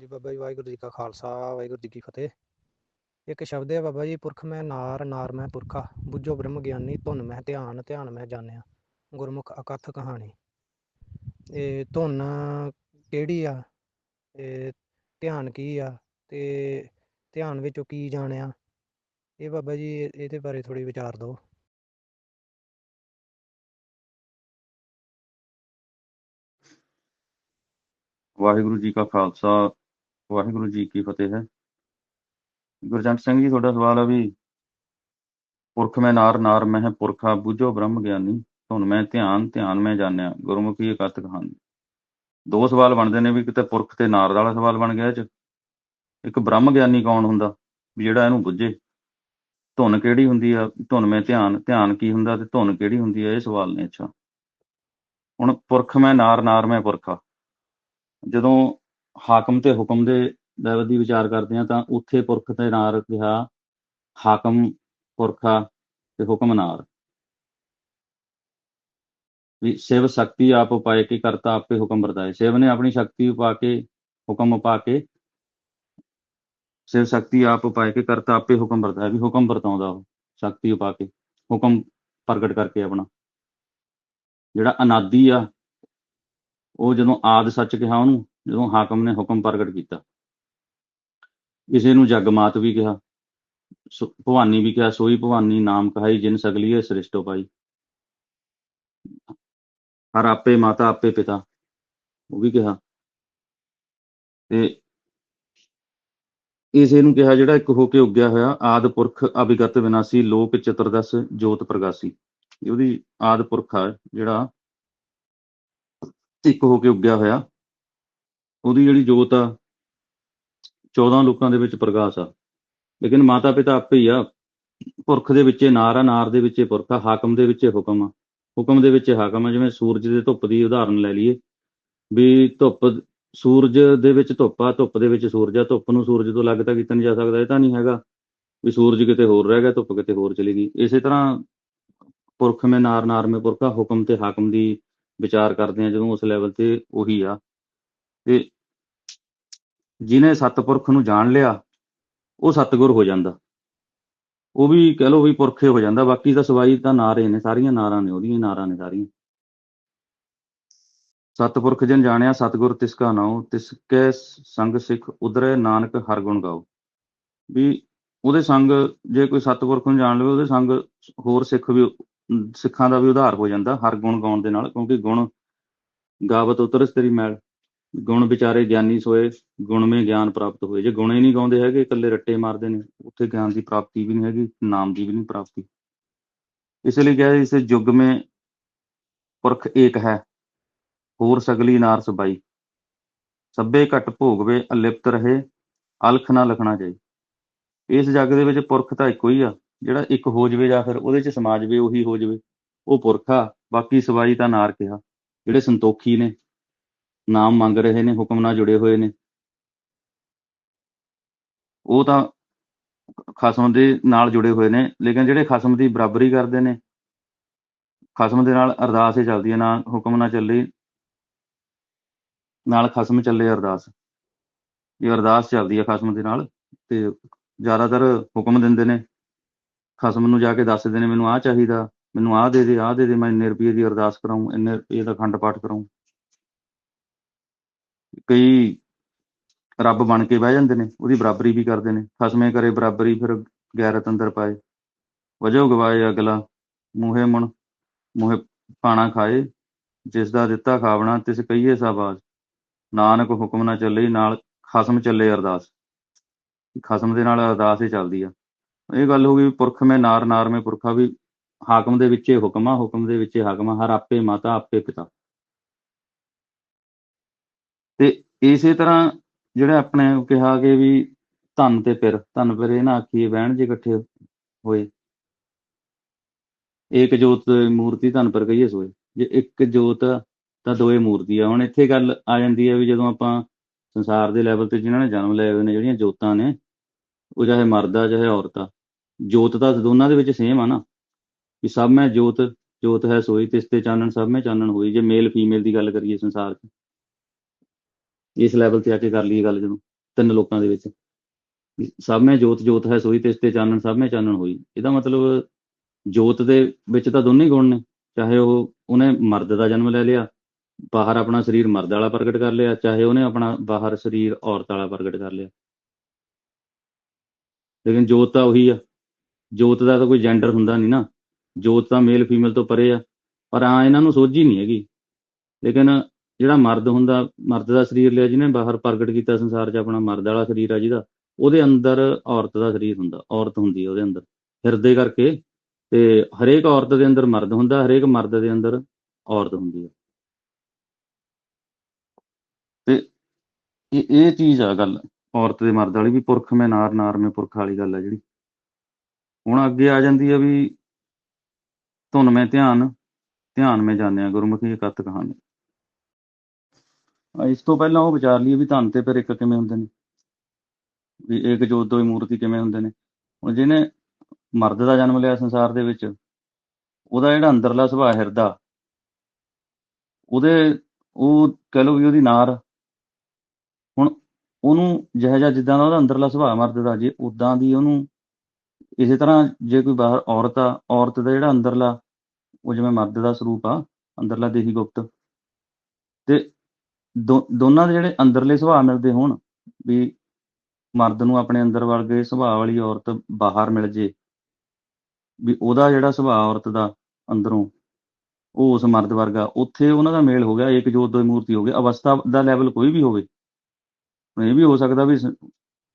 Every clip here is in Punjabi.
ਜੀ ਬਾਬਾ ਜੀ, ਵਾਹਿਗੁਰੂ ਜੀ ਕਾ ਖਾਲਸਾ, ਵਾਹਿਗੁਰੂ ਜੀ ਕੀ ਫਤਿਹ। ਇੱਕ ਸ਼ਬਦ ਹੈ ਬਾਬਾ ਜੀ, ਪੁਰਖ ਮੈਂ ਨਾਰ ਨਾਰ ਮੈਂ ਪੁਰਖਾ, ਬੁੱਝੋ ਬ੍ਰਹਮ ਗਿਆਨੀ, ਧੁਨ ਮੈਂ ਧਿਆਨ ਧਿਆਨ ਮੈਂ ਜਾਣਿਆ, ਗੁਰਮੁਖ ਅਕਥ ਕਹਾਣੀ। ਇਹ ਧੁਨ ਕਿਹੜੀ ਆ? ਇਹ ਧਿਆਨ ਕੀ ਆ? ਤੇ ਧਿਆਨ ਵਿੱਚੋਂ ਕੀ ਜਾਣਿਆ? ਇਹ ਬਾਬਾ ਜੀ, ਇਹਦੇ ਬਾਰੇ ਥੋੜੀ ਵਿਚਾਰ ਦਿਓ। ਵਾਹਿਗੁਰੂ ਜੀ ਕਾ ਖਾਲਸਾ ਵਾਹਿਗੁਰੂ ਜੀ ਕੀ ਫਤਿਹ ਹੈ। ਗੁਰਜੰਟ ਸਿੰਘ ਜੀ, ਤੁਹਾਡਾ ਸਵਾਲ ਆ ਵੀ ਪੁਰਖ ਮੈਂ ਨਾਰ ਨਾਰ ਮੈਂ ਪੁਰਖਾ, ਬੁੱਝੋ ਬ੍ਰਹਮ ਗਿਆਨੀ, ਧੁਨ ਮੈਂ ਧਿਆਨ ਧਿਆਨ ਮੈਂ ਜਾਣਿਆ, ਗੁਰਮੁਖੀ ਇਕੱਤ ਕਹਾਣੀ। ਦੋ ਸਵਾਲ ਬਣਦੇ ਨੇ ਵੀ ਕਿਤੇ ਪੁਰਖ ਤੇ ਨਾਰ ਵਾਲਾ ਸਵਾਲ ਬਣ ਗਿਆ ਚ। ਇੱਕ ਬ੍ਰਹਮ ਗਿਆਨੀ ਕੌਣ ਹੁੰਦਾ? ਵੀ ਜਿਹੜਾ ਇਹਨੂੰ ਬੁੱਝੇ। ਧੁਨ ਕਿਹੜੀ ਹੁੰਦੀ ਆ? ਧੁਨ ਮੈਂ ਧਿਆਨ ਧਿਆਨ ਕੀ ਹੁੰਦਾ ਤੇ ਧੁਨ ਕਿਹੜੀ ਹੁੰਦੀ ਆ? ਇਹ ਸਵਾਲ ਨੇ ਅੱਛਾ। ਹੁਣ ਪੁਰਖ ਮੈਂ ਨਾਰ ਨਾਰ ਮੈਂ ਪੁਰਖਾ। ਜਦੋਂ ਹਾਕਮ ਤੇ ਹੁਕਮ ਦੇ ਲੈਵਲ ਦੀ ਵਿਚਾਰ ਕਰਦੇ ਆ ਤਾਂ ਉੱਥੇ ਪੁਰਖ ਤੇ ਨਾਰ ਕਿਹਾ, ਹਾਕਮ ਪੁਰਖਾ ਤੇ ਹੁਕਮ ਨਾਰ। ਵੀ ਸਿਵ ਸ਼ਕਤੀ ਆਪ ਉਪਾਏ ਕੇ ਕਰਤਾ ਆਪੇ ਹੁਕਮ ਵਰਤਾਏ। ਸਿਵ ਨੇ ਆਪਣੀ ਸ਼ਕਤੀ ਉਪਾ ਕੇ, ਹੁਕਮ ਉਪਾ ਕੇ ਸਿਵ ਸ਼ਕਤੀ ਆਪ ਉਪਾਏ ਕੇ ਕਰਤਾ ਆਪੇ ਹੁਕਮ ਵਰਤਾਏ ਵੀ ਹੁਕਮ ਵਰਤਾਉਂਦਾ ਉਹ, ਸ਼ਕਤੀ ਉਪਾ ਕੇ, ਹੁਕਮ ਪ੍ਰਗਟ ਕਰਕੇ ਆਪਣਾ। ਜਿਹੜਾ ਅਨਾਦੀ ਆ, ਉਹ ਜਦੋਂ ਆਦ ਸੱਚ ਕਿਹਾ ਉਹਨੂੰ ਜਦੋਂ ਹਾਕਮ ਨੇ ਹੁਕਮ ਪ੍ਰਗਟ ਕੀਤਾ। ਇਸੇ ਨੂੰ ਜਗਮਾਤ ਵੀ ਕਿਹਾ ਭਵਾਨੀ ਵੀ ਕਿਹਾ, ਸੋਈ ਭਵਾਨੀ ਨਾਮ ਕਹਾਈ, ਜਿਨ ਸਗਲੀਏ ਸ੍ਰਿਸ਼ਟੋ ਪਾਈ। ਹਰ ਆਪੇ ਮਾਤਾ, ਆਪੇ ਪਿਤਾ, ਉਹ ਵੀ ਕਿਹਾ। ਤੇ ਇਸੇ ਨੂੰ ਕਿਹਾ ਜਿਹੜਾ ਇੱਕ ਹੋ ਕੇ ਉੱਗਿਆ ਹੋਇਆ, ਆਦ ਪੁਰਖ ਅਭਿਗਤ ਵਿਨਾਸੀ ਲੋਕ ਚਤੁਰਦਸ ਜੋਤ ਪ੍ਰਗਾਸੀ। ਉਹਦੀ ਆਦ ਪੁਰਖ ਆ ਜਿਹੜਾ ਇੱਕ ਹੋ ਕੇ ਉੱਗਿਆ ਹੋਇਆ। ਉਹਦੀ ਜਿਹੜੀ ਜੋਤ ਆ 14 ਲੋਕਾਂ ਦੇ ਵਿੱਚ ਪ੍ਰਕਾਸ਼ ਆ। ਲੇਕਿਨ ਮਾਤਾ ਪਿਤਾ ਆਪੇ ਹੀ ਆ। ਪੁਰਖ ਦੇ ਵਿੱਚੇ ਨਾਰ ਆ, ਨਾਰ ਦੇ ਵਿੱਚੇ ਪੁਰਖ ਆ, ਹਾਕਮ ਦੇ ਵਿੱਚੇ ਹੁਕਮ ਆ। ਹੁਕਮ ਦੇ ਵਿੱਚ ਹਾਕਮ ਆ, ਜਿਵੇਂ ਸੂਰਜ ਦੇ ਧੁੱਪ ਦੀ ਉਦਾਹਰਨ ਲੈ ਲਈਏ। ਵੀ ਧੁੱਪ, ਸੂਰਜ ਦੇ ਵਿੱਚ ਧੁੱਪ ਆ, ਧੁੱਪ ਦੇ ਵਿੱਚ ਸੂਰਜ ਆ। ਧੁੱਪ ਨੂੰ ਸੂਰਜ ਤੋਂ ਅਲੱਗ ਤਾਂ ਕੀਤਾ ਨਹੀਂ ਜਾ ਸਕਦਾ, ਇਹ ਤਾਂ ਨਹੀਂ ਹੈਗਾ ਵੀ ਸੂਰਜ ਕਿਤੇ ਹੋਰ ਰਹਿ ਗਿਆ, ਧੁੱਪ ਕਿਤੇ ਹੋਰ ਚਲੀ ਗਈ। ਇਸੇ ਤਰ੍ਹਾਂ ਪੁਰਖ ਮੇ ਨਾਰ ਨਾਰ ਮੇ ਪੁਰਖਾ ਹੁਕਮ ਤੇ ਹਾਕਮ ਦੀ ਵਿਚਾਰ ਕਰਦੇ ਆ, ਜਦੋਂ ਉਸ ਲੈਵਲ ਤੇ ਉਹੀ ਆ। ਤੇ ਜਿਹਨੇ ਸਤਪੁਰਖ ਨੂੰ ਜਾਣ ਲਿਆ, ਉਹ ਸਤਿਗੁਰ ਹੋ ਜਾਂਦਾ। ਉਹ ਵੀ ਕਹਿ ਲਓ ਵੀ ਪੁਰਖੇ ਹੋ ਜਾਂਦਾ, ਬਾਕੀ ਤਾਂ ਸਵਾਈ ਤਾਂ ਨਾਰੇ ਨੇ, ਸਾਰੀਆਂ ਨਾਰਾਂ ਨੇ, ਉਹਦੀਆਂ ਹੀ ਨਾਰਾਂ ਨੇ ਸਾਰੀਆਂ। ਸਤਿਪੁਰਖ ਜਨ ਜਾਣਿਆ, ਸਤਿਗੁਰ ਤਿਸ ਕਾ ਨਾਉ, ਤਿਸ ਕੈ ਸੰਗ ਸਿੱਖ ਉਦਰੇ ਨਾਨਕ ਹਰ ਗੁਣ ਗਾਓ। ਵੀ ਉਹਦੇ ਸੰਗ, ਜੇ ਕੋਈ ਸਤਿਪੁਰਖ ਨੂੰ ਜਾਣ ਲਵੇ, ਉਹਦੇ ਸੰਗ ਹੋਰ ਸਿੱਖ ਵੀ, ਸਿੱਖਾਂ ਦਾ ਵੀ ਉਧਾਰ ਹੋ ਜਾਂਦਾ, ਹਰ ਗੁਣ ਗਾਉਣ ਦੇ ਨਾਲ, ਕਿਉਂਕਿ ਗੁਣ ਗਾਵਤ ਉਤਰਸ ਤੇਰੀ ਮੈਲ। ਗੁਣ ਵਿਚਾਰੇ ਗਿਆਨੀ ਸੋਏ, ਗੁਣ ਮੇ ਗਿਆਨ ਪ੍ਰਾਪਤ ਹੋਏ। ਜੇ ਗੁਣੇ ਨਹੀਂ ਗਾਉਂਦੇ ਹੈਗੇ, ਇਕੱਲੇ ਰੱਟੇ ਮਾਰਦੇ ਨੇ, ਉੱਥੇ ਗਿਆਨ ਦੀ ਪ੍ਰਾਪਤੀ ਵੀ ਨਹੀਂ ਹੈਗੀ, ਨਾਮ ਦੀ ਵੀ ਨਹੀਂ ਪ੍ਰਾਪਤੀ। ਇਸ ਲਈ ਕਿਹਾ ਇਸ ਯੁੱਗ ਮੇ ਪੁਰਖ ਏਕ ਹੈ, ਹੋਰ ਸਗਲੀ ਨਾਰ ਸਬਾਈ ਸਭੇ ਘਟ ਭੋਗਵੇ, ਅਲਿਪਤ ਰਹੇ, ਅਲਖ ਨਾ ਲਖਣਾ ਜਾਈ ਇਸ ਜੱਗ ਦੇ ਵਿੱਚ ਪੁਰਖ ਤਾਂ ਇੱਕੋ ਹੀ ਆ, ਜਿਹੜਾ ਇੱਕ ਹੋ ਜਵੇ ਜਾਂ ਫਿਰ ਉਹਦੇ ਚ ਸਮਾਜ ਵੀ ਉਹੀ ਹੋ ਜਵੇ। ਉਹ ਪੁਰਖ ਆ, ਬਾਕੀ ਸਵਾਈ ਤਾਂ ਨਾਰ ਕਿਹਾ, ਜਿਹੜੇ ਸੰਤੋਖੀ ਨੇ। ਨਾਮ ਮੰਗ ਰਹੇ ਨੇ, ਹੁਕਮ ਨਾਲ ਜੁੜੇ ਹੋਏ ਨੇ। ਉਹ ਤਾਂ ਖਸਮ ਦੇ ਨਾਲ ਜੁੜੇ ਹੋਏ ਨੇ, ਲੇਕਿਨ ਜਿਹੜੇ ਖਸਮ ਦੀ ਬਰਾਬਰੀ ਕਰਦੇ ਨੇ, ਖਸਮ ਦੇ ਨਾਲ ਅਰਦਾਸ ਹੀ ਚੱਲਦੀ ਹੈ, ਨਾ ਹੁਕਮ ਨਾਲ ਚੱਲੇ, ਨਾਲ ਖਸਮ ਚੱਲੇ ਅਰਦਾਸ। ਇਹ ਅਰਦਾਸ ਚੱਲਦੀ ਹੈ ਖਸਮ ਦੇ ਨਾਲ, ਤੇ ਜ਼ਿਆਦਾਤਰ ਹੁਕਮ ਦਿੰਦੇ ਨੇ। ਖਸਮ ਨੂੰ ਜਾ ਕੇ ਦੱਸਦੇ ਨੇ, ਮੈਨੂੰ ਆਹ ਚਾਹੀਦਾ, ਮੈਨੂੰ ਆਹ ਦੇ ਦੇ, ਆਹ ਦੇ ਦੇ, ਮੈਂ ਇੰਨੇ ਰੁਪਏ ਦੀ ਅਰਦਾਸ ਕਰਾਉਂ ਇੰਨੇ ਰੁਪਏ ਦਾ ਖੰਡ ਪਾਠ ਕਰਾਉਂ ਕਈ ਰੱਬ ਬਣ ਕੇ ਬਹਿ ਜਾਂਦੇ ਨੇ, ਉਹਦੀ ਬਰਾਬਰੀ ਵੀ ਕਰਦੇ ਨੇ। ਖਸਮੇ ਕਰੇ ਬਰਾਬਰੀ, ਫਿਰ ਗੈਰਤ ਅੰਦਰ ਪਾਏ। ਵਜੋ ਗਵਾਏ ਅਗਲਾ, ਮੂਹੇ ਮਣ, ਮੂਹੇ ਪਾਣਾ ਖਾਏ। ਜਿਸ ਦਾ ਦਿੱਤਾ ਖਾਵਣਾ, ਤਿਸ ਕਹੀਏ ਸਾਬਾਜ਼ ਨਾਨਕ ਹੁਕਮ ਨਾ ਚੱਲੇ, ਨਾਲ ਖਸਮ ਚੱਲੇ ਅਰਦਾਸ। ਖਸਮ ਦੇ ਨਾਲ ਅਰਦਾਸ ਹੀ ਚੱਲਦੀ ਆ। ਇਹ ਗੱਲ ਹੋ ਗਈ ਵੀ ਪੁਰਖ ਮੈਂ ਨਾਰ ਨਾਰ ਮੈਂ ਪੁਰਖਾ ਵੀ ਹਾਕਮ ਦੇ ਵਿੱਚ ਹੁਕਮ ਆ, ਹੁਕਮ ਦੇ ਵਿੱਚ ਹਾਕਮ ਆ, ਹਰ ਆਪੇ ਮਾਤਾ, ਆਪੇ ਪਿਤਾ। ਤੇ ਇਸੇ ਤਰ੍ਹਾਂ ਜਿਹੜਾ ਆਪਣੇ ਕਿਹਾ ਕਿ ਵੀ ਧਨ ਤੇ ਪਿਰ ਧਨ ਪਿਰ ਇਹ ਨਾ ਆਖੀਏ ਬਹਿਣ ਜੇ ਇਕੱਠੇ ਹੋਏ। ਇੱਕ ਜੋਤ ਮੂਰਤੀ ਧਨ ਪਰ ਕਹੀਏ ਸੋਏ। ਜੇ ਇੱਕ ਜੋਤ ਤਾਂ ਦੋਏ ਮੂਰਤੀ ਆ। ਹੁਣ ਇੱਥੇ ਗੱਲ ਆ ਜਾਂਦੀ ਹੈ ਵੀ ਜਦੋਂ ਆਪਾਂ ਸੰਸਾਰ ਦੇ ਲੈਵਲ ਤੇ ਜਿਨ੍ਹਾਂ ਨੇ ਜਨਮ ਲਏ ਹੋਏ ਨੇ, ਜਿਹੜੀਆਂ ਜੋਤਾਂ ਨੇ, ਉਹ ਚਾਹੇ ਮਰਦ ਆ, ਚਾਹੇ ਔਰਤ ਆ, ਜੋਤ ਤਾਂ ਦੋਨਾਂ ਦੇ ਵਿੱਚ ਸੇਮ ਆ ਨਾ। ਵੀ ਸਭ ਮੈਂ ਜੋਤ ਜੋਤ ਹੈ ਸੋਈ, ਤਿਸ ਤੇ ਚਾਨਣ ਸਭ ਮੈਂ ਚਾਨਣ ਹੋਈ। ਜੇ ਮੇਲ ਫੀਮੇਲ ਦੀ ਗੱਲ ਕਰੀਏ ਸੰਸਾਰ 'ਚ ਇਸ ਲੈਵਲ ਤੇ ਆ ਕੇ ਕਰ ਲਈਏ ਗੱਲ ਜਦੋਂ, ਤਿੰਨ ਲੋਕਾਂ ਦੇ ਵਿੱਚ। ਵੀ ਸਭ ਮੈਂ ਜੋਤ ਜੋਤ ਹੈ ਸੋਈ ਤਿਸ ਤੇ ਚਾਨਣ, ਸਭ ਮੈਂ ਚਾਨਣ ਹੋਈ। ਇਹਦਾ ਮਤਲਬ ਜੋਤ ਦੇ ਵਿੱਚ ਤਾਂ ਦੋਨੇ ਗੁਣ ਨੇ। ਚਾਹੇ ਉਹ ਉਹਨੇ ਮਰਦ ਦਾ ਜਨਮ ਲੈ ਲਿਆ, ਬਾਹਰ ਆਪਣਾ ਸਰੀਰ ਮਰਦ ਵਾਲਾ ਪ੍ਰਗਟ ਕਰ ਲਿਆ, ਚਾਹੇ ਉਹਨੇ ਆਪਣਾ ਬਾਹਰ ਸਰੀਰ ਔਰਤ ਵਾਲਾ ਪ੍ਰਗਟ ਕਰ ਲਿਆ। ਲੇਕਿਨ ਜੋਤ ਤਾਂ ਉਹੀ ਆ। ਜੋਤ ਦਾ ਤਾਂ ਕੋਈ ਜੈਂਡਰ ਹੁੰਦਾ ਨਹੀਂ ਨਾ। ਜੋਤ ਤਾਂ ਮੇਲ ਫੀਮੇਲ ਤੋਂ ਪਰੇ ਆ। ਪਰ ਆ ਇਹਨਾਂ ਨੂੰ ਸੋਝੀ ਨਹੀਂ ਹੈਗੀ। ਲੇਕਿਨ ਜਿਹੜਾ ਮਰਦ ਹੁੰਦਾ, ਮਰਦ ਦਾ ਸਰੀਰ ਲਿਆ ਜਿਹਨੇ ਬਾਹਰ ਪ੍ਰਗਟ ਕੀਤਾ ਸੰਸਾਰ 'ਚ ਆਪਣਾ ਮਰਦ ਵਾਲਾ ਸਰੀਰ ਆ ਜਿਹਦਾ, ਉਹਦੇ ਅੰਦਰ ਔਰਤ ਦਾ ਸਰੀਰ ਹੁੰਦਾ, ਔਰਤ ਹੁੰਦੀ ਉਹਦੇ ਅੰਦਰ, ਹਿਰਦੇ ਕਰਕੇ ਤੇ ਹਰੇਕ ਔਰਤ ਦੇ ਅੰਦਰ ਮਰਦ ਹੁੰਦਾ, ਹਰੇਕ ਮਰਦ ਦੇ ਅੰਦਰ ਔਰਤ ਹੁੰਦੀ ਹੈ ਤੇ ਇਹ ਇਹ ਚੀਜ਼ ਆ ਗੱਲ, ਔਰਤ ਦੇ ਮਰਦ ਵਾਲੀ ਵੀ ਪੁਰਖ ਮੈਂ ਨਾਰ ਨਾਰ ਮੈਂ ਪੁਰਖ ਵਾਲੀ ਗੱਲ ਆ ਜਿਹੜੀ। ਹੁਣ ਅੱਗੇ ਆ ਜਾਂਦੀ ਆ ਵੀ ਧੁਨ ਮੈਂ ਧਿਆਨ ਧਿਆਨ ਮੈਂ ਜਾਣਿਆ ਗੁਰਮੁਖੀ ਇਕੱਤ ਕਹਾਣੀ। ਇਸ ਤੋਂ ਪਹਿਲਾਂ ਉਹ ਵਿਚਾਰ ਲਈਏ ਵੀ ਧੰਨ ਤੇ ਫਿਰ ਇੱਕ ਕਿਵੇਂ ਹੁੰਦੇ ਨੇ? ਵੀ ਇੱਕ ਜੋਤ ਦੋ ਮੂਰਤੀ ਕਿਵੇਂ ਹੁੰਦੇ ਨੇ? ਹੁਣ ਜਿਹਨੇ ਮਰਦ ਦਾ ਜਨਮ ਲਿਆ ਸੰਸਾਰ ਦੇ ਵਿੱਚ, ਉਹਦਾ ਜਿਹੜਾ ਅੰਦਰਲਾ ਸੁਭਾਅ ਹਿਰਦਾ, ਉਹਦੇ, ਉਹ ਕਹਿ ਲਓ ਵੀ ਉਹਦੀ ਨਾਰ, ਹੁਣ ਉਹਨੂੰ ਜਿਹੋ ਜਿਹਾ ਜਿੱਦਾਂ ਦਾ ਉਹਦਾ ਅੰਦਰਲਾ ਸੁਭਾਅ ਮਰਦ ਦਾ, ਜੇ ਉਦਾਂ ਦੀ ਉਹਨੂੰ ਇਸੇ ਤਰ੍ਹਾਂ ਜੇ ਕੋਈ ਬਾਹਰ ਔਰਤ ਆ, ਔਰਤ ਦਾ ਜਿਹੜਾ ਅੰਦਰਲਾ, ਉਹ ਜਿਵੇਂ ਮਰਦ ਦਾ ਸਰੂਪ ਆ, ਅੰਦਰਲਾ ਦੇਹੀ ਗੁਪਤ, ਤੇ ਦੋਨਾਂ ਦੇ ਜਿਹੜੇ ਅੰਦਰਲੇ ਸੁਭਾਅ ਮਿਲਦੇ ਹੋਣ ਵੀ ਮਰਦ ਨੂੰ ਆਪਣੇ ਅੰਦਰ ਵਰਗੇ ਸੁਭਾਅ ਵਾਲੀ ਔਰਤ ਬਾਹਰ ਮਿਲ ਜੇ ਵੀ ਉਹਦਾ ਜਿਹੜਾ ਸੁਭਾਅ ਔਰਤ ਦਾ ਅੰਦਰੋਂ ਉਹ ਉਸ ਮਰਦ ਵਰਗਾ ਉੱਥੇ ਉਹਨਾਂ ਦਾ ਮੇਲ ਹੋ ਗਿਆ ਇੱਕ ਜੋਤ ਦੋ ਮੂਰਤੀ ਹੋ ਗਈ ਅਵਸਥਾ ਦਾ ਲੈਵਲ ਕੋਈ ਵੀ ਹੋਵੇ। ਹੁਣ ਇਹ ਵੀ ਹੋ ਸਕਦਾ ਵੀ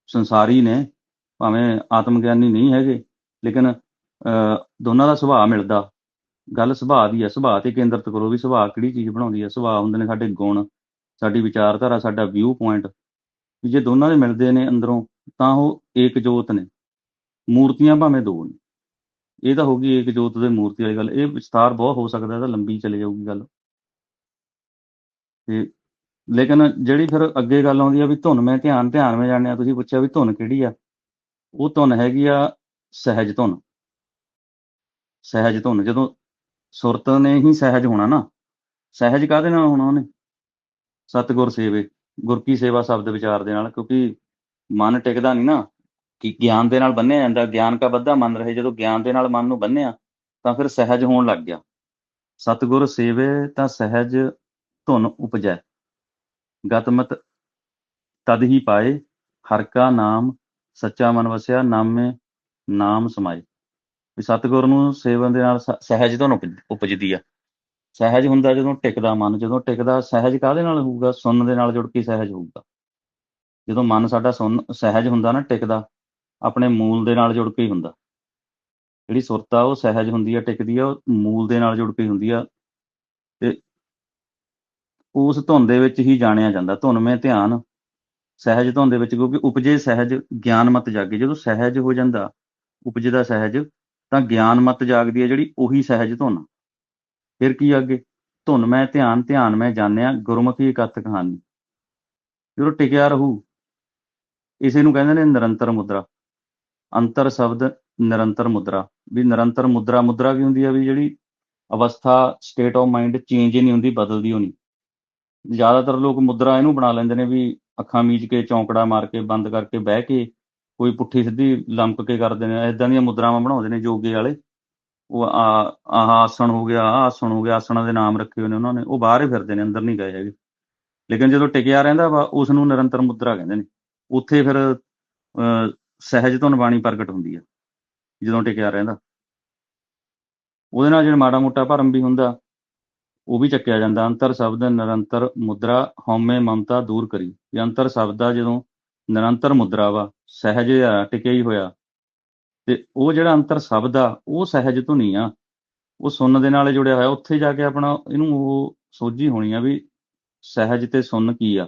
ਸੰਸਾਰੀ ਨੇ ਭਾਵੇਂ ਆਤਮ ਗਿਆਨੀ ਨਹੀਂ ਹੈਗੇ ਲੇਕਿਨ ਅਹ, ਦੋਨਾਂ ਦਾ ਸੁਭਾਅ ਮਿਲਦਾ। ਗੱਲ ਸੁਭਾਅ ਦੀ ਹੈ ਸੁਭਾਅ ਤੇ ਕੇਂਦਰਿਤ ਕਰੋ ਵੀ ਸੁਭਾਅ ਕਿਹੜੀ ਚੀਜ਼ ਬਣਾਉਂਦੀ ਹੈ ਸੁਭਾਅ ਹੁੰਦੇ ਨੇ ਸਾਡੇ ਗੁਣ ਸਾਡੀ ਵਿਚਾਰਧਾਰਾ, ਸਾਡਾ ਵਿਊ ਪੁਆਇੰਟ ਵੀ ਜੇ ਦੋਨਾਂ ਦੇ ਮਿਲਦੇ ਨੇ ਅੰਦਰੋਂ, ਤਾਂ ਉਹ ਏਕ ਜੋਤ ਨੇ। ਮੂਰਤੀਆਂ ਭਾਵੇਂ ਦੋ ਨੇ। ਇਹ ਤਾਂ ਹੋ ਗਈ ਏਕ ਜੋਤ ਦੇ ਮੂਰਤੀ ਵਾਲੀ ਗੱਲ। ਇਹ ਵਿਸਤਾਰ ਬਹੁਤ ਹੋ ਸਕਦਾ ਇਹਦਾ ਲੰਬੀ ਚਲੇ ਜਾਊਗੀ ਗੱਲ। ਤੇ ਲੇਕਿਨ ਜਿਹੜੀ ਫਿਰ ਅੱਗੇ ਗੱਲ ਆਉਂਦੀ ਆ ਵੀ ਧੁਨ, ਮੈਂ ਧਿਆਨ ਧਿਆਨ ਮੈਂ ਜਾਣਿਆ ਤੁਸੀਂ ਪੁੱਛਿਆ ਵੀ ਧੁਨ ਕਿਹੜੀ ਆ? ਉਹ ਧੁਨ ਹੈਗੀ ਆ ਸਹਿਜ ਧੁਨ। ਸਹਿਜ ਧੁਨ, ਜਦੋਂ ਸੁਰਤ ਨੇ ਹੀ ਸਹਿਜ ਹੋਣਾ ਨਾ। ਸਹਿਜ ਕਾਹਦੇ ਨਾਲ ਹੋਣਾ ਉਹਨੇ? ਸਤਿਗੁਰ ਸੇਵੇ, ਗੁਰ ਕੀ ਸੇਵਾ ਸ਼ਬਦ ਵਿਚਾਰ ਦੇ ਨਾਲ, ਕਿਉਂਕਿ ਮਨ ਟਿਕਦਾ ਨਹੀਂ ਨਾ, ਕਿ ਗਿਆਨ ਦੇ ਨਾਲ ਬੰਨਿਆ ਜਾਂਦਾ, ਗਿਆਨ ਕਾ ਬੱਧਾ ਮਨ ਰਹੇ, ਜਦੋਂ ਗਿਆਨ ਦੇ ਨਾਲ ਮਨ ਨੂੰ ਬੰਨਿਆ, ਤਾਂ ਫਿਰ ਸਹਿਜ ਹੋਣ ਲੱਗ ਗਿਆ। ਸਤਿਗੁਰ ਸੇਵੇ ਤਾਂ ਸਹਿਜ ਧੁਨ ਉਪਜੈ ਗਤਮਤ ਤਦ ਹੀ ਪਾਏ, ਹਰ ਕਾ ਨਾਮ ਸੱਚਾ ਮਨ ਵਸਿਆ, ਨਾਮੇ ਨਾਮ ਸਮਾਏ। ਵੀ ਸਤਿਗੁਰ ਨੂੰ ਸੇਵਨ ਦੇ ਨਾਲ ਸਹਿਜ ਧੁਨ ਉਪਜ- ਉਪਜਦੀ ਆ। ਸਹਿਜ ਹੁੰਦਾ ਜਦੋਂ ਟਿਕਦਾ ਮਨ, ਜਦੋਂ ਟਿਕਦਾ ਸਹਿਜ ਕਾਹਦੇ ਨਾਲ ਹੋਊਗਾ? ਸੁਣਨ ਦੇ ਨਾਲ ਜੁੜ ਕੇ ਸਹਿਜ ਹੋਊਗਾ। ਜਦੋਂ ਮਨ ਸਾਡਾ ਸੁਣ, ਸਹਿਜ ਹੁੰਦਾ ਨਾ ਟਿਕਦਾ, ਆਪਣੇ ਮੂਲ ਦੇ ਨਾਲ ਜੁੜ ਕੇ ਹੀ ਹੁੰਦਾ। ਜਿਹੜੀ ਸੁਰਤ ਆ, ਉਹ ਸਹਿਜ ਹੁੰਦੀ ਆ, ਟਿਕਦੀ ਆ, ਉਹ ਮੂਲ ਦੇ ਨਾਲ ਜੁੜ ਕੇ ਹੀ ਹੁੰਦੀ ਆ। ਤੇ ਉਸ ਧੁਨ ਦੇ ਵਿੱਚ ਹੀ ਜਾਣਿਆ ਜਾਂਦਾ। ਧੁਨ ਮੇ ਧਿਆਨ, ਸਹਿਜ ਧੁਨ ਦੇ ਵਿੱਚ, ਕਿਉਂਕਿ ਉਪਜੇ ਸਹਿਜ, ਗਿਆਨ ਮਤ ਜਾਗੇ। ਜਦੋਂ ਸਹਿਜ ਹੋ ਜਾਂਦਾ ਉਪਜੇ ਦਾ ਸਹਿਜ, ਤਾਂ ਗਿਆਨ ਮਤ ਜਾਗਦੀ ਹੈ ਜਿਹੜੀ ਉਹੀ ਸਹਿਜ ਧੁਨ। ਫਿਰ ਕੀ ਆ ਅੱਗੇ? ਧੁਨ ਮੈਂ, ਧਿਆਨ ਧਿਆਨ ਮੈਂ ਜਾਣਿਆ, ਗੁਰਮੁਖੀ ਇਕੱਤ ਕਹਾਣੀ। ਜਦੋਂ ਟਿਕਿਆ ਰਹੂ, ਇਸੇ ਨੂੰ ਕਹਿੰਦੇ ਨੇ ਨਿਰੰਤਰ ਮੁਦਰਾ। ਅੰਤਰ ਸ਼ਬਦ ਨਿਰੰਤਰ ਮੁਦਰਾ। ਵੀ ਨਿਰੰਤਰ ਮੁਦਰਾ ਮੁਦਰਾ ਕੀ ਹੁੰਦੀ ਆ ਵੀ ਜਿਹੜੀ ਅਵਸਥਾ ਸਟੇਟ ਆਫ ਮਾਈਂਡ ਚੇਂਜ ਹੀ ਨਹੀਂ ਹੁੰਦੀ, ਬਦਲਦੀ ਹੋਣੀ। ਜ਼ਿਆਦਾਤਰ ਲੋਕ ਮੁਦਰਾ ਇਹਨੂੰ ਬਣਾ ਲੈਂਦੇ ਨੇ ਵੀ ਅੱਖਾਂ ਮੀਚ ਕੇ, ਚੌਂਕੜਾ ਮਾਰ ਕੇ, ਬੰਦ ਕਰਕੇ ਬਹਿ ਕੇ, ਕੋਈ ਪੁੱਠੀ ਸਿੱਧੀ ਲੰਮਕ ਕੇ ਕਰਦੇ ਨੇ। ਇਦਾਂ ਦੀਆਂ ਮੁਦਰਾਵਾਂ ਬਣਾਉਂਦੇ ਨੇ ਯੋਗੇ ਵਾਲੇ। ਉਹ ਆ ਆਹ ਆਸਣ ਹੋ ਗਿਆ ਆਹ ਆਸਣ ਹੋ ਗਿਆ ਆਸਣਾਂ ਦੇ ਨਾਮ ਰੱਖੇ ਹੋਏ ਨੇ ਉਹਨਾਂ ਨੇ ਉਹ ਬਾਹਰ ਹੀ ਫਿਰਦੇ ਨੇ ਅੰਦਰ ਨਹੀਂ ਗਏ ਹੈਗੇ। ਲੇਕਿਨ ਜਦੋਂ ਟਿਕਿਆ ਰਹਿੰਦਾ ਵਾ ਉਸ ਨੂੰ ਨਿਰੰਤਰ ਮੁਦਰਾ ਕਹਿੰਦੇ ਨੇ। ਉੱਥੇ ਫਿਰ ਅਹ, ਸਹਿਜ ਤੋਂ ਬਾਣੀ ਪ੍ਰਗਟ ਹੁੰਦੀ ਆ ਜਦੋਂ ਟਿਕਿਆ ਰਹਿੰਦਾ। ਉਹਦੇ ਨਾਲ ਜਿਹੜਾ ਮਾੜਾ ਮੋਟਾ ਭਰਮ ਵੀ ਹੁੰਦਾ ਉਹ ਵੀ ਚੱਕਿਆ ਜਾਂਦਾ। ਅੰਤਰ ਸ਼ਬਦ ਨਿਰੰਤਰ ਮੁਦਰਾ ਹਉਮੈ ਮਮਤਾ ਦੂਰ ਕਰੀ। ਇਹ ਅੰਤਰ ਸ਼ਬਦ ਦਾ ਜਦੋਂ ਨਿਰੰਤਰ ਮੁਦਰਾ ਵਾ ਸਹਿਜ ਟਿਕਿਆ ਹੀ ਹੋਇਆ ਤੇ ਉਹ ਜਿਹੜਾ ਅੰਤਰ ਸ਼ਬਦ ਆ ਉਹ ਸਹਿਜ ਤੋਂ ਨਹੀਂ ਆ। ਉਹ ਸੁਣਨ ਦੇ ਨਾਲ ਜੁੜਿਆ ਹੋਇਆ, ਉੱਥੇ ਜਾ ਕੇ ਆਪਣਾ ਇਹਨੂੰ ਉਹ ਸੋਝੀ ਹੋਣੀ ਆ ਵੀ ਸਹਿਜ ਤੇ ਸੁਣ ਕੀ ਆ।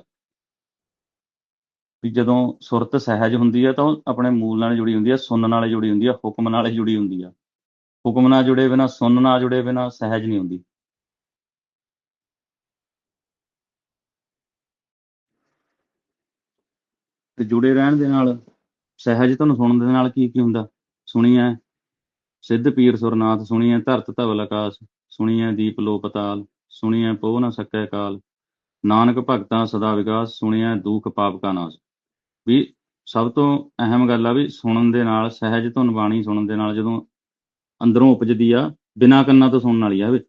ਵੀ ਜਦੋਂ ਸੁਰਤ ਸਹਿਜ ਹੁੰਦੀ ਆ ਤਾਂ ਉਹ ਆਪਣੇ ਮੂਲ ਨਾਲ ਜੁੜੀ ਹੁੰਦੀ ਆ ਸੁਣਨ ਨਾਲ ਜੁੜੀ ਹੁੰਦੀ ਆ, ਹੁਕਮ ਨਾਲ ਜੁੜੀ ਹੁੰਦੀ ਆ। ਹੁਕਮ ਨਾਲ ਜੁੜੇ ਬਿਨਾ ਸੁਣਨ ਨਾਲ ਜੁੜੇ ਬਿਨਾ ਸਹਿਜ ਨਹੀਂ ਹੁੰਦੀ। ਤੇ ਜੁੜੇ ਰਹਿਣ ਦੇ ਨਾਲ, ਸਹਿਜ ਤੁਹਾਨੂੰ ਸੁਣਨ ਦੇ ਨਾਲ ਕੀ ਕੀ ਹੁੰਦਾ? ਸੁਣੀਐ। ਸਿੱਧ ਪੀਰ ਸੁਰਨਾਥ, ਸੁਣੀਐ ਧਰਤ ਧਵਲ ਆਕਾਸ਼ ਸੁਣੀਐ ਦੀਪ ਲੋ ਪਤਾਲ ਸੁਣੀਐ ਪੋ ਨ ਸਕੈ ਕਾਲ। ਨਾਨਕ ਭਗਤਾਂ ਸਦਾ ਵਿਗਾਸ ਸੁਣਿਆ ਦੁਖ ਪਾਪ ਕਾ ਨਾਸ਼। ਵੀ ਸਭ ਤੋਂ ਅਹਿਮ ਗੱਲ ਆ ਵੀ ਸੁਣਨ ਦੇ ਨਾਲ, ਸਹਿਜ ਧੁਨ ਬਾਣੀ ਸੁਣਨ ਦੇ ਨਾਲ ਜਦੋਂ ਅੰਦਰੋਂ ਉਪਜਦੀ ਆ, ਬਿਨਾਂ ਕੰਨਾਂ ਤੋਂ ਸੁਣਨ ਵਾਲੀ ਆ ਵੀ।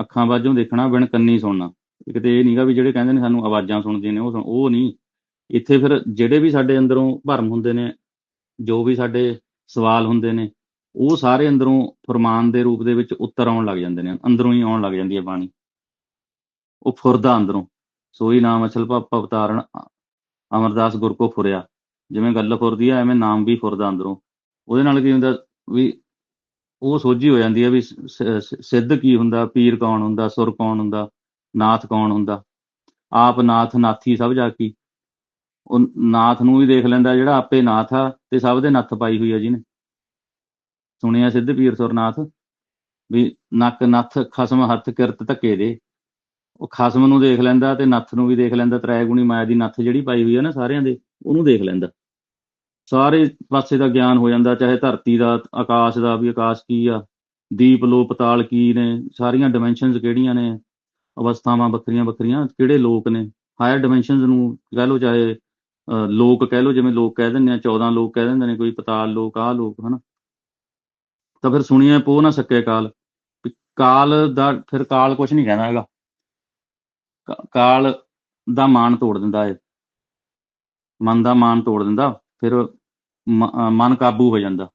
ਅੱਖਾਂ ਬਾਝੋਂ ਦੇਖਣਾ, ਬਿਨ ਕੰਨੀ ਸੁਣਨਾ। ਕਿਤੇ ਇਹ ਨਹੀਂਗਾ ਵੀ ਜਿਹੜੇ ਕਹਿੰਦੇ ਨੇ ਸਾਨੂੰ ਆਵਾਜ਼ਾਂ ਸੁਣਦੀਆਂ ਨੇ, ਉਹ ਸੁਣ- ਉਹ ਨਹੀਂ। ਇੱਥੇ ਫਿਰ ਜਿਹੜੇ ਵੀ ਸਾਡੇ ਅੰਦਰੋਂ ਭਰਮ ਹੁੰਦੇ ਨੇ, ਜੋ ਵੀ ਸਾਡੇ ਸਵਾਲ ਹੁੰਦੇ ਨੇ, ਉਹ ਸਾਰੇ ਅੰਦਰੋਂ ਫਰਮਾਨ ਦੇ ਰੂਪ ਦੇ ਵਿੱਚ ਉੱਤਰ ਆਉਣ ਲੱਗ ਜਾਂਦੇ ਨੇ, ਅੰਦਰੋਂ ਹੀ ਆਉਣ ਲੱਗ ਜਾਂਦੀ ਹੈ ਬਾਣੀ। ਉਹ ਫੁਰਦਾ ਅੰਦਰੋਂ। ਸੋਈ ਨਾਮ ਅਚਲ ਭਪ ਅਵਤਾਰਨ ਅਮਰਦਾਸ ਗੁਰ ਕੋ ਫੁਰਿਆ। ਜਿਵੇਂ ਗੱਲ ਫੁਰਦੀ ਆ, ਐਵੇਂ ਨਾਮ ਵੀ ਫੁਰਦਾ ਅੰਦਰੋਂ। ਉਹਦੇ ਨਾਲ ਕੀ ਹੁੰਦਾ ਵੀ ਉਹ ਸੋਝੀ ਹੋ ਜਾਂਦੀ ਹੈ ਵੀ ਸਿੱਧ ਕੀ ਹੁੰਦਾ, ਪੀਰ ਕੌਣ ਹੁੰਦਾ, ਸੁਰ ਕੌਣ ਹੁੰਦਾ, ਨਾਥ ਕੌਣ ਹੁੰਦਾ। ਆਪ ਨਾਥ ਨਾਥੀ ਸਭ ਜਾ ਕੀ। ਉਹ ਨਾਥ ਨੂੰ ਵੀ ਦੇਖ ਲੈਂਦਾ ਜਿਹੜਾ ਆਪੇ ਨਾਥ ਆ ਤੇ ਸਭ ਦੇ ਨੱਥ ਪਾਈ ਹੋਈ ਆ ਜਿਹਨੇ ਸੁਣਿਆ ਸਿੱਧ ਪੀਰ ਸੁਰਨਾਥ ਵੀ ਨੱਕ ਨੱਥ ਖਸਮ ਹੱਥ ਕਿਰਤ ਧੱਕੇ ਦੇ। ਉਹ ਖਸਮ ਨੂੰ ਦੇਖ ਲੈਂਦਾ ਤੇ ਨੱਥ ਨੂੰ ਵੀ ਦੇਖ ਲੈਂਦਾ ਤ੍ਰੈ ਗੁਣੀ ਮਾਇਆ ਦੀ ਨੱਥ ਜਿਹੜੀ ਪਾਈ ਹੋਈ ਆ ਨਾ ਸਾਰਿਆਂ ਦੇ, ਉਹਨੂੰ ਦੇਖ ਲੈਂਦਾ। ਸਾਰੇ ਪਾਸੇ ਦਾ ਗਿਆਨ ਹੋ ਜਾਂਦਾ, ਚਾਹੇ ਧਰਤੀ ਦਾ, ਆਕਾਸ਼ ਦਾ ਵੀ ਆਕਾਸ਼ ਕੀ ਆ, ਦੀਪ ਲੋ ਪਤਾਲ ਕੀ ਨੇ, ਸਾਰੀਆਂ ਡਾਈਮੈਂਸ਼ਨਸ ਕਿਹੜੀਆਂ ਨੇ, ਅਵਸਥਾਵਾਂ ਵੱਖਰੀਆਂ ਵੱਖਰੀਆਂ ਕਿਹੜੇ ਲੋਕ ਨੇ ਹਾਇਰ ਡਾਈਮੈਂਸ਼ਨਸ ਨੂੰ ਕਹਿ ਲਓ ਚਾਹੇ ਲੋਕ ਕਹਿ ਲੋ ਜਿਵੇਂ ਲੋਕ ਕਹਿ ਦਿੰਦੇ ਆ 14 ਲੋਕ ਕਹਿ ਦਿੰਦੇ ਨੇ, ਕੋਈ ਪਤਾਲ ਲੋਕ, ਆਹ ਲੋਕ, ਹਨਾ? ਤਾਂ ਫਿਰ ਸੁਣੀਏ ਪੋ ਨਾ ਸਕੇ ਕਾਲ। ਵੀ ਕਾਲ ਦਾ, ਫਿਰ ਕਾਲ ਕੁਝ ਨਹੀਂ ਕਹਿੰਦਾ ਹੈਗਾ। ਕਾਲ ਦਾ ਮਾਨ ਤੋੜ ਦਿੰਦਾ ਹੈ ਮਨ ਦਾ ਮਾਨ ਤੋੜ ਦਿੰਦਾ, ਫਿਰ ਮ- ਮਨ ਕਾਬੂ ਹੋ ਜਾਂਦਾ।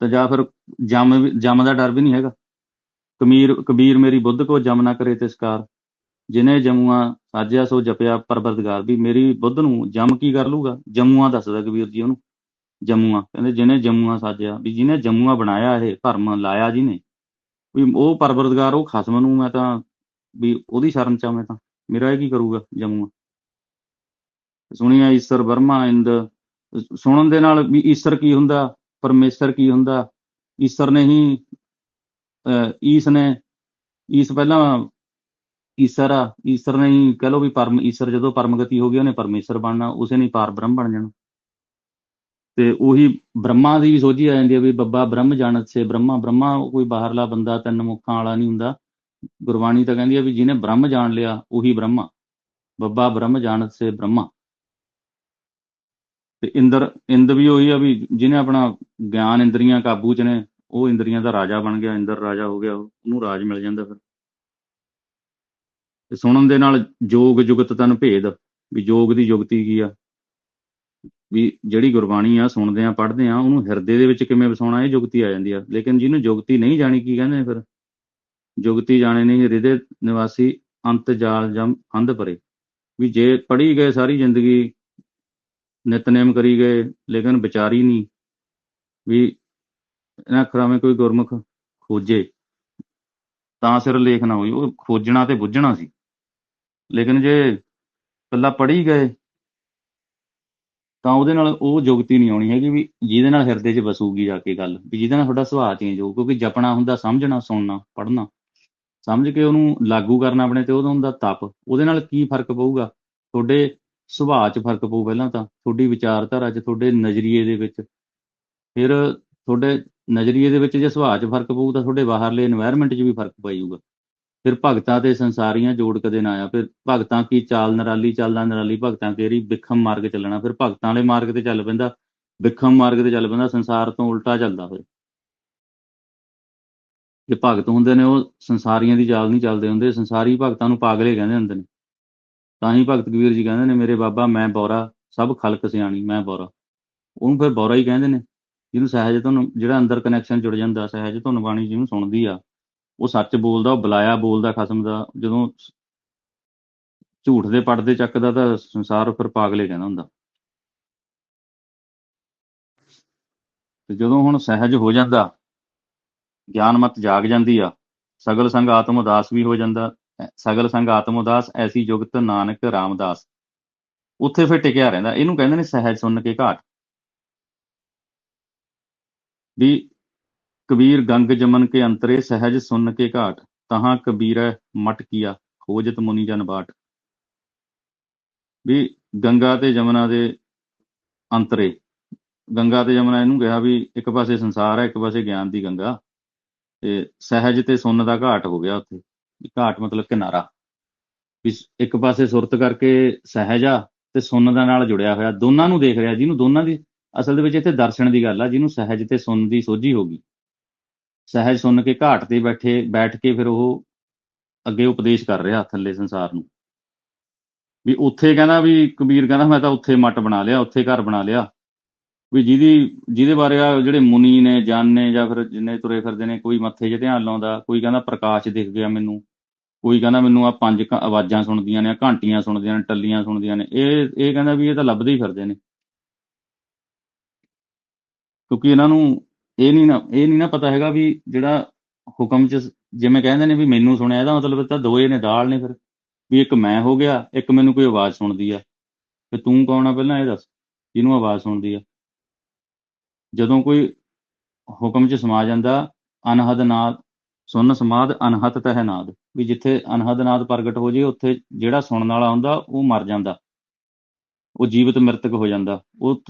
ਤੇ ਜਾਂ ਫਿਰ ਜਮ ਵੀ- ਜਮ ਦਾ ਡਰ ਵੀ ਨਹੀਂ ਹੈਗਾ। ਕਬੀਰ ਕਬੀਰ ਮੇਰੀ ਬੁੱਧ ਕੋ ਜਮ ਨਾ ਕਰੇ ਤੇ ਸਕਾਰ ਜਿਨੇ ਜਮੂਆ ਸਾਜਿਆ ਸੋ ਜਪਿਆ ਪਰਵਰਦਗਾਰ ਵੀ ਮੇਰੀ ਬੁੱਧ ਨੂੰ ਜਮ ਕੀ ਕਰ ਲੂਗਾ ਜਮੂਆ ਦੱਸਦਾ ਕਬੀਰ ਜੀ ਉਹਨੂੰ ਜਮੂਆ। ਕਹਿੰਦੇ ਜਿਹਨੇ ਜਮੂਆ ਸਾਜਿਆ ਵੀ ਜਿਹਨੇ ਜਮੂਆ ਬਣਾਇਆ ਇਹ ਭਰਮ ਲਾਇਆ ਜਿਹਨੇ ਵੀ ਉਹ ਪਰਵਰਦਗਾਰ ਉਹ ਖਸਮ ਨੂੰ ਮੈਂ ਤਾਂ ਵੀ ਉਹਦੀ ਸ਼ਰਨ ਚ ਆ ਮੈਂ ਤਾਂ ਮੇਰਾ ਇਹ ਕੀ ਕਰੂਗਾ ਜਮੂਆ? ਸੁਣਿਆ ਈਸ਼ਰ ਵਰਮਾ ਇੰਦ ਸੁਣਨ ਦੇ ਨਾਲ ਵੀ ਈਸ਼ਰ ਕੀ ਹੁੰਦਾ ਪਰਮੇਸ਼ਰ ਕੀ ਹੁੰਦਾ? ਈਸ਼ਰ ਨੇ ਹੀ ਅਹ, ਈਸ ਨੇ ਈਸ ਪਹਿਲਾਂ ਈਸ਼ਰ ਆ, ਈਸ਼ਰ ਨੇ ਹੀ ਕਹ ਲਓ ਵੀ ਪਰਮ, ਈਸ਼ਰ ਜਦੋਂ ਪਰਮਗਤੀ ਹੋ ਗਈ, ਉਹਨੇ ਪਰਮੇਸ਼ਰ ਬਣਨਾ, ਉਸੇ ਨੇ ਪਾਰ ਬ੍ਰਹਮ ਬਣ ਜਾਣਾ। ਤੇ ਉਹੀ ਬ੍ਰਹਮਾ ਦੀ ਵੀ ਸੋਝੀ ਆ ਜਾਂਦੀ ਹੈ ਵੀ ਬੱਬਾ ਬ੍ਰਹਮ ਜਾਣਤ ਸੇ, ਬ੍ਰਹਮਾ ਬ੍ਰਹਮਾ ਕੋਈ ਬਾਹਰਲਾ ਬੰਦਾ, ਤਿੰਨ ਮੁੱਖਾਂ ਵਾਲਾ ਨਹੀਂ ਹੁੰਦਾ। ਗੁਰਬਾਣੀ ਤਾਂ ਕਹਿੰਦੀ ਹੈ ਵੀ ਜਿਹਨੇ ਬ੍ਰਹਮ ਜਾਣ ਲਿਆ, ਉਹੀ ਬ੍ਰਹਮਾ। ਬੱਬਾ ਬ੍ਰਹਮ ਜਾਣਤ ਸੇ, ਬ੍ਰਹਮਾ। ਤੇ ਇੰਦਰ, ਇੰਦ ਵੀ ਉਹੀ ਆ ਵੀ ਜਿਹਨੇ ਆਪਣਾ ਗਿਆਨ ਇੰਦਰੀਆਂ ਕਾਬੂ ਚ ਨੇ, ਉਹ ਇੰਦਰੀਆਂ ਦਾ ਰਾਜਾ ਬਣ ਗਿਆ, ਇੰਦਰ ਰਾਜਾ ਹੋ ਗਿਆ, ਉਹਨੂੰ ਰਾਜ ਮਿਲ ਜਾਂਦਾ ਫਿਰ। ਤੇ ਸੁਣਨ ਦੇ ਨਾਲ ਜੋਗ ਜੁਗਤ ਤਨ ਭੇਦ, ਵੀ ਜੋਗ ਦੀ ਜੁਗਤੀ ਕੀ ਆ? ਵੀ ਜਿਹੜੀ ਗੁਰਬਾਣੀ ਆ ਸੁਣਦੇ ਆ, ਪੜ੍ਹਦੇ ਆ, ਉਹਨੂੰ ਹਿਰਦੇ ਦੇ ਵਿੱਚ ਕਿਵੇਂ ਵਸਾਉਣਾ, ਇਹ ਜੁਗਤੀ ਆ ਜਾਂਦੀ ਆ। ਲੇਕਿਨ ਜਿਹਨੂੰ ਜੁਗਤੀ ਨਹੀਂ ਜਾਣੀ, ਕੀ ਕਹਿੰਦੇ ਫਿਰ? ਜੁਗਤੀ ਜਾਣੇ ਨਹੀਂ, ਹਿਰਦੇ ਨਿਵਾਸੀ ਅੰਤ ਜਾਲ ਜਮ ਅੰਧ ਪਰੇ। ਵੀ ਜੇ ਪੜ੍ਹੀ ਗਏ ਸਾਰੀ ਜ਼ਿੰਦਗੀ, ਨਿਤਨੇਮ ਕਰੀ ਗਏ, ਲੇਕਿਨ ਵਿਚਾਰੀ ਨਹੀਂ, ਵੀ ਇਹਨਾਂ ਅੱਖਰਾਂ ਵਿੱਚ ਕੋਈ ਗੁਰਮੁਖ ਖੋਜੇ, ਤਾਂ ਸਿਰ ਲੇਖ ਨਾ ਹੋਈ, ਉਹ ਖੋਜਣਾ ਤੇ ਬੁੱਝਣਾ ਸੀ। ਲੇਕਿਨ ਜੇ ਇਕੱਲਾ ਪੜ੍ਹੀ ਗਏ, ਤਾਂ ਉਹਦੇ ਨਾਲ ਉਹ ਜੁਗਤੀ ਨਹੀਂ ਆਉਣੀ ਹੈਗੀ ਵੀ ਜਿਹਦੇ ਨਾਲ ਹਿਰਦੇ 'ਚ ਵਸੂਗੀ ਜਾ ਕੇ ਗੱਲ, ਵੀ ਜਿਹਦੇ ਨਾਲ ਤੁਹਾਡਾ ਸੁਭਾਅ ਚੇਂਜ ਹੋਊ, ਕਿਉਂਕਿ ਜਪਣਾ ਹੁੰਦਾ ਸਮਝਣਾ, ਸੁਣਨਾ, ਪੜ੍ਹਨਾ। ਸਮਝ ਕੇ ਉਹਨੂੰ ਲਾਗੂ ਕਰਨਾ ਆਪਣੇ ਤੇ ਉਹਦਾ ਹੁੰਦਾ ਤਪ, ਉਹਦੇ ਨਾਲ ਕੀ ਫ਼ਰਕ ਪਊਗਾ? ਤੁਹਾਡੇ ਸੁਭਾਅ 'ਚ ਫ਼ਰਕ ਪਊ ਪਹਿਲਾਂ ਤਾਂ, ਤੁਹਾਡੀ ਵਿਚਾਰਧਾਰਾ 'ਚ, ਤੁਹਾਡੇ ਨਜ਼ਰੀਏ ਦੇ ਵਿੱਚ। ਫਿਰ ਤੁਹਾਡੇ ਨਜ਼ਰੀਏ ਦੇ ਵਿੱਚ ਜੇ ਸੁਭਾਅ 'ਚ ਫ਼ਰਕ ਪਊ ਤਾਂ ਤੁਹਾਡੇ ਬਾਹਰਲੇ এনवायरमेंट 'ਚ ਵੀ ਫ਼ਰਕ ਪੈ ਜਾਊਗਾ। ਫਿਰ ਭਗਤਾਂ ਤੇ ਸੰਸਾਰੀਆਂ ਜੋੜ ਕਦੇ ਨਾ ਆਇਆ, ਫਿਰ ਭਗਤਾਂ ਕੀ ਚਾਲ ਨਰਾਲੀ ਚੱਲਦਾ, ਨਰਾਲੀ ਭਗਤਾਂ ਤੇਰੀ ਬਿਖਮ ਮਾਰਗ ਚੱਲਣਾ, ਫਿਰ ਭਗਤਾਂ ਵਾਲੇ ਮਾਰਗ ਤੇ ਚੱਲ ਪੈਂਦਾ ਵਿਖਮ ਮਾਰਗ ਤੇ ਚੱਲ ਪੈਂਦਾ, ਸੰਸਾਰ ਤੋਂ ਉਲਟਾ ਚੱਲਦਾ ਫਿਰ। ਜੇ ਭਗਤ ਹੁੰਦੇ ਨੇ, ਉਹ ਸੰਸਾਰੀਆਂ ਦੀ ਚਾਲ ਨਹੀਂ ਚੱਲਦੇ ਹੁੰਦੇ, ਸੰਸਾਰੀ ਭਗਤਾਂ ਨੂੰ ਪਾਗਲੇ ਕਹਿੰਦੇ ਹੁੰਦੇ ਨੇ। ਤਾਂ ਹੀ ਭਗਤ ਕਬੀਰ ਜੀ ਕਹਿੰਦੇ ਨੇ, ਮੇਰੇ ਬਾਬਾ, ਮੈਂ ਬੌਰਾ, ਸਭ ਖਲਕ ਸਿਆਣੀ, ਮੈਂ ਬੌਰਾ। ਉਹਨੂੰ ਫਿਰ ਬੌਰਾ ਹੀ ਕਹਿੰਦੇ ਨੇ, ਜਿਹਨੂੰ ਸਹਿਜ ਤੁਹਾਨੂੰ ਜਿਹੜਾ ਅੰਦਰ ਕਨੈਕਸ਼ਨ ਜੁੜ ਜਾਂਦਾ, ਸਹਿਜ ਤੁਹਾਨੂੰ ਬਾਣੀ ਜਿਹਨੂੰ ਸੁਣਦੀ ਆ ਉਹ ਸੱਚ ਬੋਲਦਾ, ਉਹ ਬੁਲਾਇਆ ਬੋਲਦਾ ਖਸਮ ਦਾ, ਜਦੋਂ ਝੂਠ ਦੇ ਪੜਦੇ ਚੱਕਦਾ ਤਾਂ ਸੰਸਾਰ ਫਿਰ ਪਾਗਲੇ ਕਹਿੰਦਾ ਹੁੰਦਾ। ਤੇ ਜਦੋਂ ਹੁਣ ਸਹਿਜ ਹੋ ਜਾਂਦਾ, ਗਿਆਨ ਮਤ ਜਾਗ ਜਾਂਦੀ ਆ, ਸਗਲ ਸੰਗ ਆਤਮ ਉਦਾਸ ਵੀ ਹੋ ਜਾਂਦਾ ਸਗਲ ਸੰਗ ਆਤਮ ਉਦਾਸ, ਐਸੀ ਜੁਗਤ ਨਾਨਕ ਰਾਮਦਾਸ। ਉੱਥੇ ਫਿਰ ਟਿਕਿਆ ਰਹਿੰਦਾ, ਇਹਨੂੰ ਕਹਿੰਦੇ ਨੇ ਸਹਿਜ ਸੁਣ ਕੇ ਘਾਟ। ਵੀ ਕਬੀਰ ਗੰਗ ਜਮਨ ਕੇ ਅੰਤਰੇ ਸਹਿਜ ਸੁਨ ਕੇ ਘਾਟ, ਤਹਾਂ ਕਬੀਰੈ ਮਟ ਕੀਆ, ਖੋਜਤ ਮੁਨੀ ਜਨ ਬਾਟ। ਵੀ ਗੰਗਾ ਤੇ ਜਮਨਾ ਦੇ ਅੰਤਰੇ, ਗੰਗਾ ਤੇ ਜਮਨਾ ਇਹਨੂੰ ਕਿਹਾ ਵੀ ਇੱਕ ਪਾਸੇ ਸੰਸਾਰ ਹੈ, ਇੱਕ ਪਾਸੇ ਗਿਆਨ ਦੀ ਗੰਗਾ, ਤੇ ਸਹਿਜ ਤੇ ਸੁੰਨ ਦਾ ਘਾਟ ਹੋ ਗਿਆ ਉੱਥੇ। ਘਾਟ ਮਤਲਬ ਕਿਨਾਰਾ। ਵੀ ਇੱਕ ਪਾਸੇ ਸੁਰਤ ਕਰਕੇ ਸਹਿਜਾ ਤੇ ਸੁਣਨ ਦਾ ਨਾਲ ਜੁੜਿਆ ਹੋਇਆ। ਦੋਨਾਂ ਨੂੰ ਦੇਖ ਰਿਹਾ, ਜਿਹਨੂੰ ਦੋਨਾਂ ਦੀ ਅਸਲ ਦੇ ਵਿੱਚ ਇੱਥੇ ਦਰਸ਼ਨ ਦੀ ਗੱਲ ਆ, ਜਿਹਨੂੰ ਸਹਿਜ ਤੇ ਸੁਣਨ ਦੀ ਸੋਝੀ ਹੋ ਗਈ। ਸਹਿਜ ਸੁਣ ਕੇ ਘਾਟ ਤੇ ਬੈਠੇ, ਬੈਠ ਕੇ ਫਿਰ ਉਹ ਅੱਗੇ ਉਪਦੇਸ਼ ਕਰ ਰਿਹਾ ਥੱਲੇ ਸੰਸਾਰ ਨੂੰ। ਵੀ ਉੱਥੇ ਕਹਿੰਦਾ ਵੀ ਕਬੀਰ ਕਹਿੰਦਾ, ਮੈਂ ਤਾਂ ਉੱਥੇ ਮੱਟ ਬਣਾ ਲਿਆ, ਉੱਥੇ ਘਰ ਬਣਾ ਲਿਆ। ਵੀ ਜਿਹਦੀ, ਜਿਹਦੇ ਬਾਰੇ ਆ ਜਿਹੜੇ ਮੁਨੀ ਨੇ, ਜਨ ਨੇ ਜਾਂ ਫਿਰ ਜਿੰਨੇ ਤੁਰੇ ਫਿਰਦੇ ਨੇ, ਕੋਈ ਮੱਥੇ 'ਚ ਧਿਆਨ ਲਾਉਂਦਾ, ਕੋਈ ਕਹਿੰਦਾ ਪ੍ਰਕਾਸ਼ ਦਿਖ ਗਿਆ ਮੈਨੂੰ, ਕੋਈ ਕਹਿੰਦਾ ਮੈਨੂੰ ਆ ਪੰਜ ਕ- ਆਵਾਜ਼ਾਂ ਸੁਣਦੀਆਂ ਨੇ, ਘੰਟੀਆਂ ਸੁਣਦੀਆਂ ਨੇ, ਟੱਲੀਆਂ ਸੁਣਦੀਆਂ ਨੇ, ਇਹ ਇਹ ਕਹਿੰਦਾ ਵੀ ਇਹ ਤਾਂ ਲੱਭਦੇ ਹੀ ਫਿਰਦੇ ਨੇ। ਕਿਉਂਕਿ ਇਹਨਾਂ ਨੂੰ ਇਹ ਨਹੀਂ ਨਾ, ਇਹ ਨਹੀਂ ਨਾ ਪਤਾ ਹੈਗਾ ਵੀ ਜਿਹੜਾ ਹੁਕਮ 'ਚ ਜਿਵੇਂ ਕਹਿੰਦੇ ਨੇ ਵੀ ਮੈਨੂੰ ਸੁਣਿਆ, ਇਹਦਾ ਮਤਲਬ ਤਾਂ ਦੋਏ ਨੇ ਦਾਲ ਨੇ ਫਿਰ, ਵੀ ਇੱਕ ਮੈਂ ਹੋ ਗਿਆ, ਇੱਕ ਮੈਨੂੰ ਕੋਈ ਆਵਾਜ਼ ਸੁਣਦੀ ਆ। ਤੇ ਤੂੰ ਕੌਣ ਆ ਪਹਿਲਾਂ ਇਹ ਦੱਸ ਜਿਹਨੂੰ ਆਵਾਜ਼ ਸੁਣਦੀ ਆ? ਜਦੋਂ ਕੋਈ ਹੁਕਮ 'ਚ ਸਮਾ ਜਾਂਦਾ, ਅਨਹਦ ਨਾਦ, ਸੁਨ ਸਮਾਦ ਅਨਹਤ ਤਹਿ ਨਾਦ, ਵੀ ਜਿੱਥੇ ਅਨਹਦ ਨਾਦ ਪ੍ਰਗਟ ਹੋ ਜੇ, ਉੱਥੇ ਜਿਹੜਾ ਸੁਣਨ ਵਾਲਾ ਹੁੰਦਾ, ਉਹ ਮਰ ਜਾਂਦਾ। ਉਹ ਜੀਵਤ ਮ੍ਰਿਤਕ ਹੋ ਜਾਂਦਾ। ਉਹ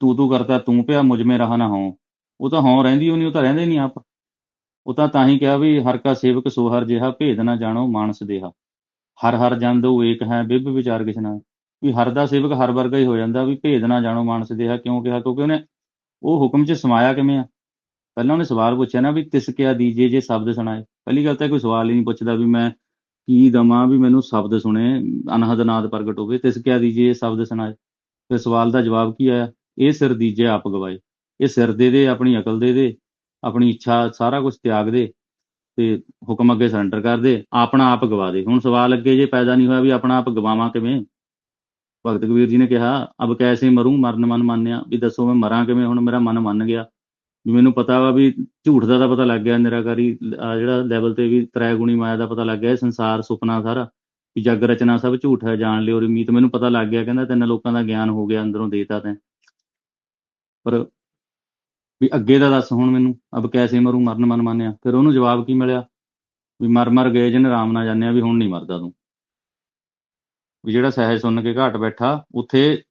ਤੂੰ ਤੂੰ ਕਰਤਾ, ਤੂੰ ਪਿਆ, ਮੁਝ ਮੇ ਰਹਾ ਨਾ ਹੋ ਉਹ ਤਾਂ ਹੋਂ ਰਹਿੰਦੀ ਉਹ ਨਹੀਂ ਉਹ ਤਾਂ ਰਹਿੰਦੇ ਨਹੀਂ ਆਪ। ਉਹ ਤਾਂ ਤਾਂ ਹੀ ਕਿਹਾ ਵੀ ਹਰ ਕਾ ਸੇਵਕ ਸੋਹਰ ਜਿਹਾ, ਭੇਦ ਨਾ ਜਾਣੋ ਮਾਨਸ ਦੇਹਾ। ਹਰ ਹਰ ਜਨ ਉਹ ਏਕ ਹੈ, ਬਿਬ ਵਿਚਾਰ ਕਿਛ ਵੀ ਹਰ ਦਾ ਸੇਵਕ ਹਰ ਵਰਗਾ ਹੀ ਹੋ ਜਾਂਦਾ ਵੀ ਭੇਦ ਨਾ ਜਾਣੋ ਮਾਨਸ ਦੇਹਾ, ਕਿਉਂ ਕਿਹਾ? ਕਿਉਂਕਿ ਉਹਨੇ ਉਹ ਹੁਕਮ 'ਚ ਸਮਾਇਆ ਕਿਵੇਂ ਆ? ਪਹਿਲਾਂ ਉਹਨੇ ਸਵਾਲ ਪੁੱਛਿਆ ਨਾ ਵੀ ਤਿਸ ਕਿਆ ਦੀਜੇ ਜੇ ਸ਼ਬਦ ਸੁਣਾਏ। ਪਹਿਲੀ ਗੱਲ ਤਾਂ ਕੋਈ ਸਵਾਲ ਹੀ ਨਹੀਂ ਪੁੱਛਦਾ ਵੀ ਮੈਂ ਕੀ ਦਵਾਂ ਵੀ ਮੈਨੂੰ ਸ਼ਬਦ ਸੁਣੇ, ਅਨਹਦ ਨਾਦ ਪ੍ਰਗਟ ਹੋਵੇ, ਤਿਸ ਕਿਆ ਦੀਜੇ ਸ਼ਬਦ ਸੁਣਾਏ। ਫਿਰ ਸਵਾਲ ਦਾ ਜਵਾਬ ਕੀ ਆਇਆ? ਇਹ ਸਿਰ ਦੀਜੇ ਆਪ ਗਵਾਏ। ਇਹ ਸਿਰ ਦੇ ਦੇ, ਆਪਣੀ ਅਕਲ ਦੇ ਦੇ, ਆਪਣੀ ਇੱਛਾ ਸਾਰਾ ਕੁਝ ਤਿਆਗ ਦੇ ਤੇ ਹੁਕਮ ਅੱਗੇ ਸਰੈਂਡਰ ਕਰ ਦੇ, ਆਪਣਾ ਆਪ ਗਵਾ ਦੇ। ਹੁਣ ਸਵਾਲ ਅੱਗੇ ਜੇ ਪੈਦਾ ਨਹੀਂ ਹੋਇਆ ਵੀ ਆਪਣਾ ਆਪ ਗਵਾਵਾਂ ਕਿਵੇਂ? ਭਗਤ ਕਬੀਰ ਜੀ ਨੇ ਕਿਹਾ, ਅਬ ਕੈਸੇ ਮਰੂੰ? ਮਰਨ ਮਨ ਮੰਨਿਆ। ਵੀ ਦੱਸੋ ਮੈਂ ਮਰਾਂ ਕਿਵੇਂ? ਹੁਣ ਮੇਰਾ ਮਨ ਮੰਨ ਗਿਆ। ਵੀ ਮੈਨੂੰ ਪਤਾ ਵਾ ਵੀ ਝੂਠ ਦਾ ਤਾਂ ਪਤਾ ਲੱਗ ਗਿਆ, ਨਿਰਾਕਾਰੀ ਆਹ ਜਿਹੜਾ ਲੈਵਲ ਤੇ ਵੀ ਤ੍ਰੈ ਗੁਣੀ ਮਾਇਆ ਦਾ ਪਤਾ ਲੱਗ ਗਿਆ ਸੰਸਾਰ ਸੁਪਨਾ ਸਾਰਾ। ਵੀ ਜਗ ਰਚਨਾ ਸਭ ਝੂਠ ਹੈ, ਜਾਣ ਲਿਓ, ਰਮੀਤ। ਮੈਨੂੰ ਪਤਾ ਲੱਗ ਗਿਆ, ਕਹਿੰਦਾ ਤਿੰਨ ਲੋਕਾਂ ਦਾ ਗਿਆਨ ਹੋ ਗਿਆ, ਅੰਦਰੋਂ ਦੇਤਾ ਤੈਂ। ਪਰ ਵੀ ਅੱਗੇ ਦਾ ਦੱਸ ਹੁਣ ਮੈਨੂੰ, ਅਬ ਕੈਸੇ ਮਰੂ ਮਰਨ ਮਨ ਮੰਨਿਆ? ਫਿਰ ਉਹਨੂੰ ਜਵਾਬ ਕੀ ਮਿਲਿਆ? ਵੀ ਮਰ ਮਰ ਗਏ ਜਿਨ ਰਾਮ ਨਾ ਜਾਣਿਆ ਵੀ ਹੁਣ ਨਹੀਂ ਮਰਦਾ ਤੂੰ। ਵੀ ਜਿਹੜਾ ਸਹਿਜ ਸੁਣ ਕੇ ਘਾਟ ਬੈਠਾ, ਉੱਥੇ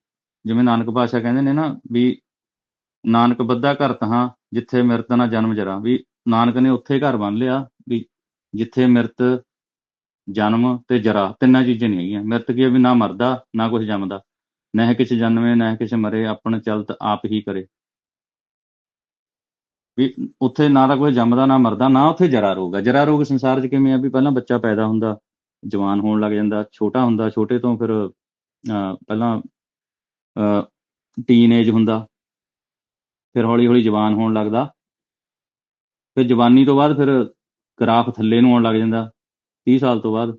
ਜਿਵੇਂ ਨਾਨਕ ਪਾਸ਼ਾ ਕਹਿੰਦੇ ਨੇ ਨਾ ਵੀ ਨਾਨਕ ਬੱਧਾ ਘਰ ਤਹਾਂ ਜਿੱਥੇ ਮਿਰਤ ਨਾ ਜਨਮ ਜਰਾ। ਵੀ ਨਾਨਕ ਨੇ ਉੱਥੇ ਘਰ ਬੰਨ ਲਿਆ ਵੀ ਜਿੱਥੇ ਮਿਰਤ ਜਨਮ ਤੇ ਜਰਾ। ਤਿੰਨਾਂ ਚੀਜ਼ਾਂ ਨਹੀਂ ਹੈਗੀਆਂ। ਮਿਰਤ ਕੀ ਆ ਵੀ ਨਾ ਮਰਦਾ, ਨਾ ਕੁਝ ਜੰਮਦਾ। ਨਹਿ ਕਿਛ ਜਨਮੇ ਨਹਿ ਕਿਛ ਮਰੇ, ਆਪਣ ਚਲਤ ਆਪ ਹੀ ਕਰੇ। ਵੀ ਉੱਥੇ ਨਾ ਤਾਂ ਕੋਈ ਜੰਮਦਾ, ਨਾ ਮਰਦਾ, ਨਾ ਉੱਥੇ ਜਰਾ ਰੋਗ ਆ। ਜਰਾ ਰੋਗ ਸੰਸਾਰ 'ਚ ਕਿਵੇਂ ਆ ਵੀ ਪਹਿਲਾਂ ਬੱਚਾ ਪੈਦਾ ਹੁੰਦਾ, ਜਵਾਨ ਹੋਣ ਲੱਗ ਜਾਂਦਾ, ਛੋਟਾ ਹੁੰਦਾ, ਛੋਟੇ ਤੋਂ ਫਿਰ ਪਹਿਲਾਂ ਟੀਨ ਏਜ ਹੁੰਦਾ, ਫਿਰ ਹੌਲੀ ਹੌਲੀ ਜਵਾਨ ਹੋਣ ਲੱਗਦਾ। ਫਿਰ ਜਵਾਨੀ ਤੋਂ ਬਾਅਦ ਫਿਰ ਗ੍ਰਾਫ ਥੱਲੇ ਨੂੰ ਆਉਣ ਲੱਗ ਜਾਂਦਾ 30 ਸਾਲ ਤੋਂ ਬਾਅਦ।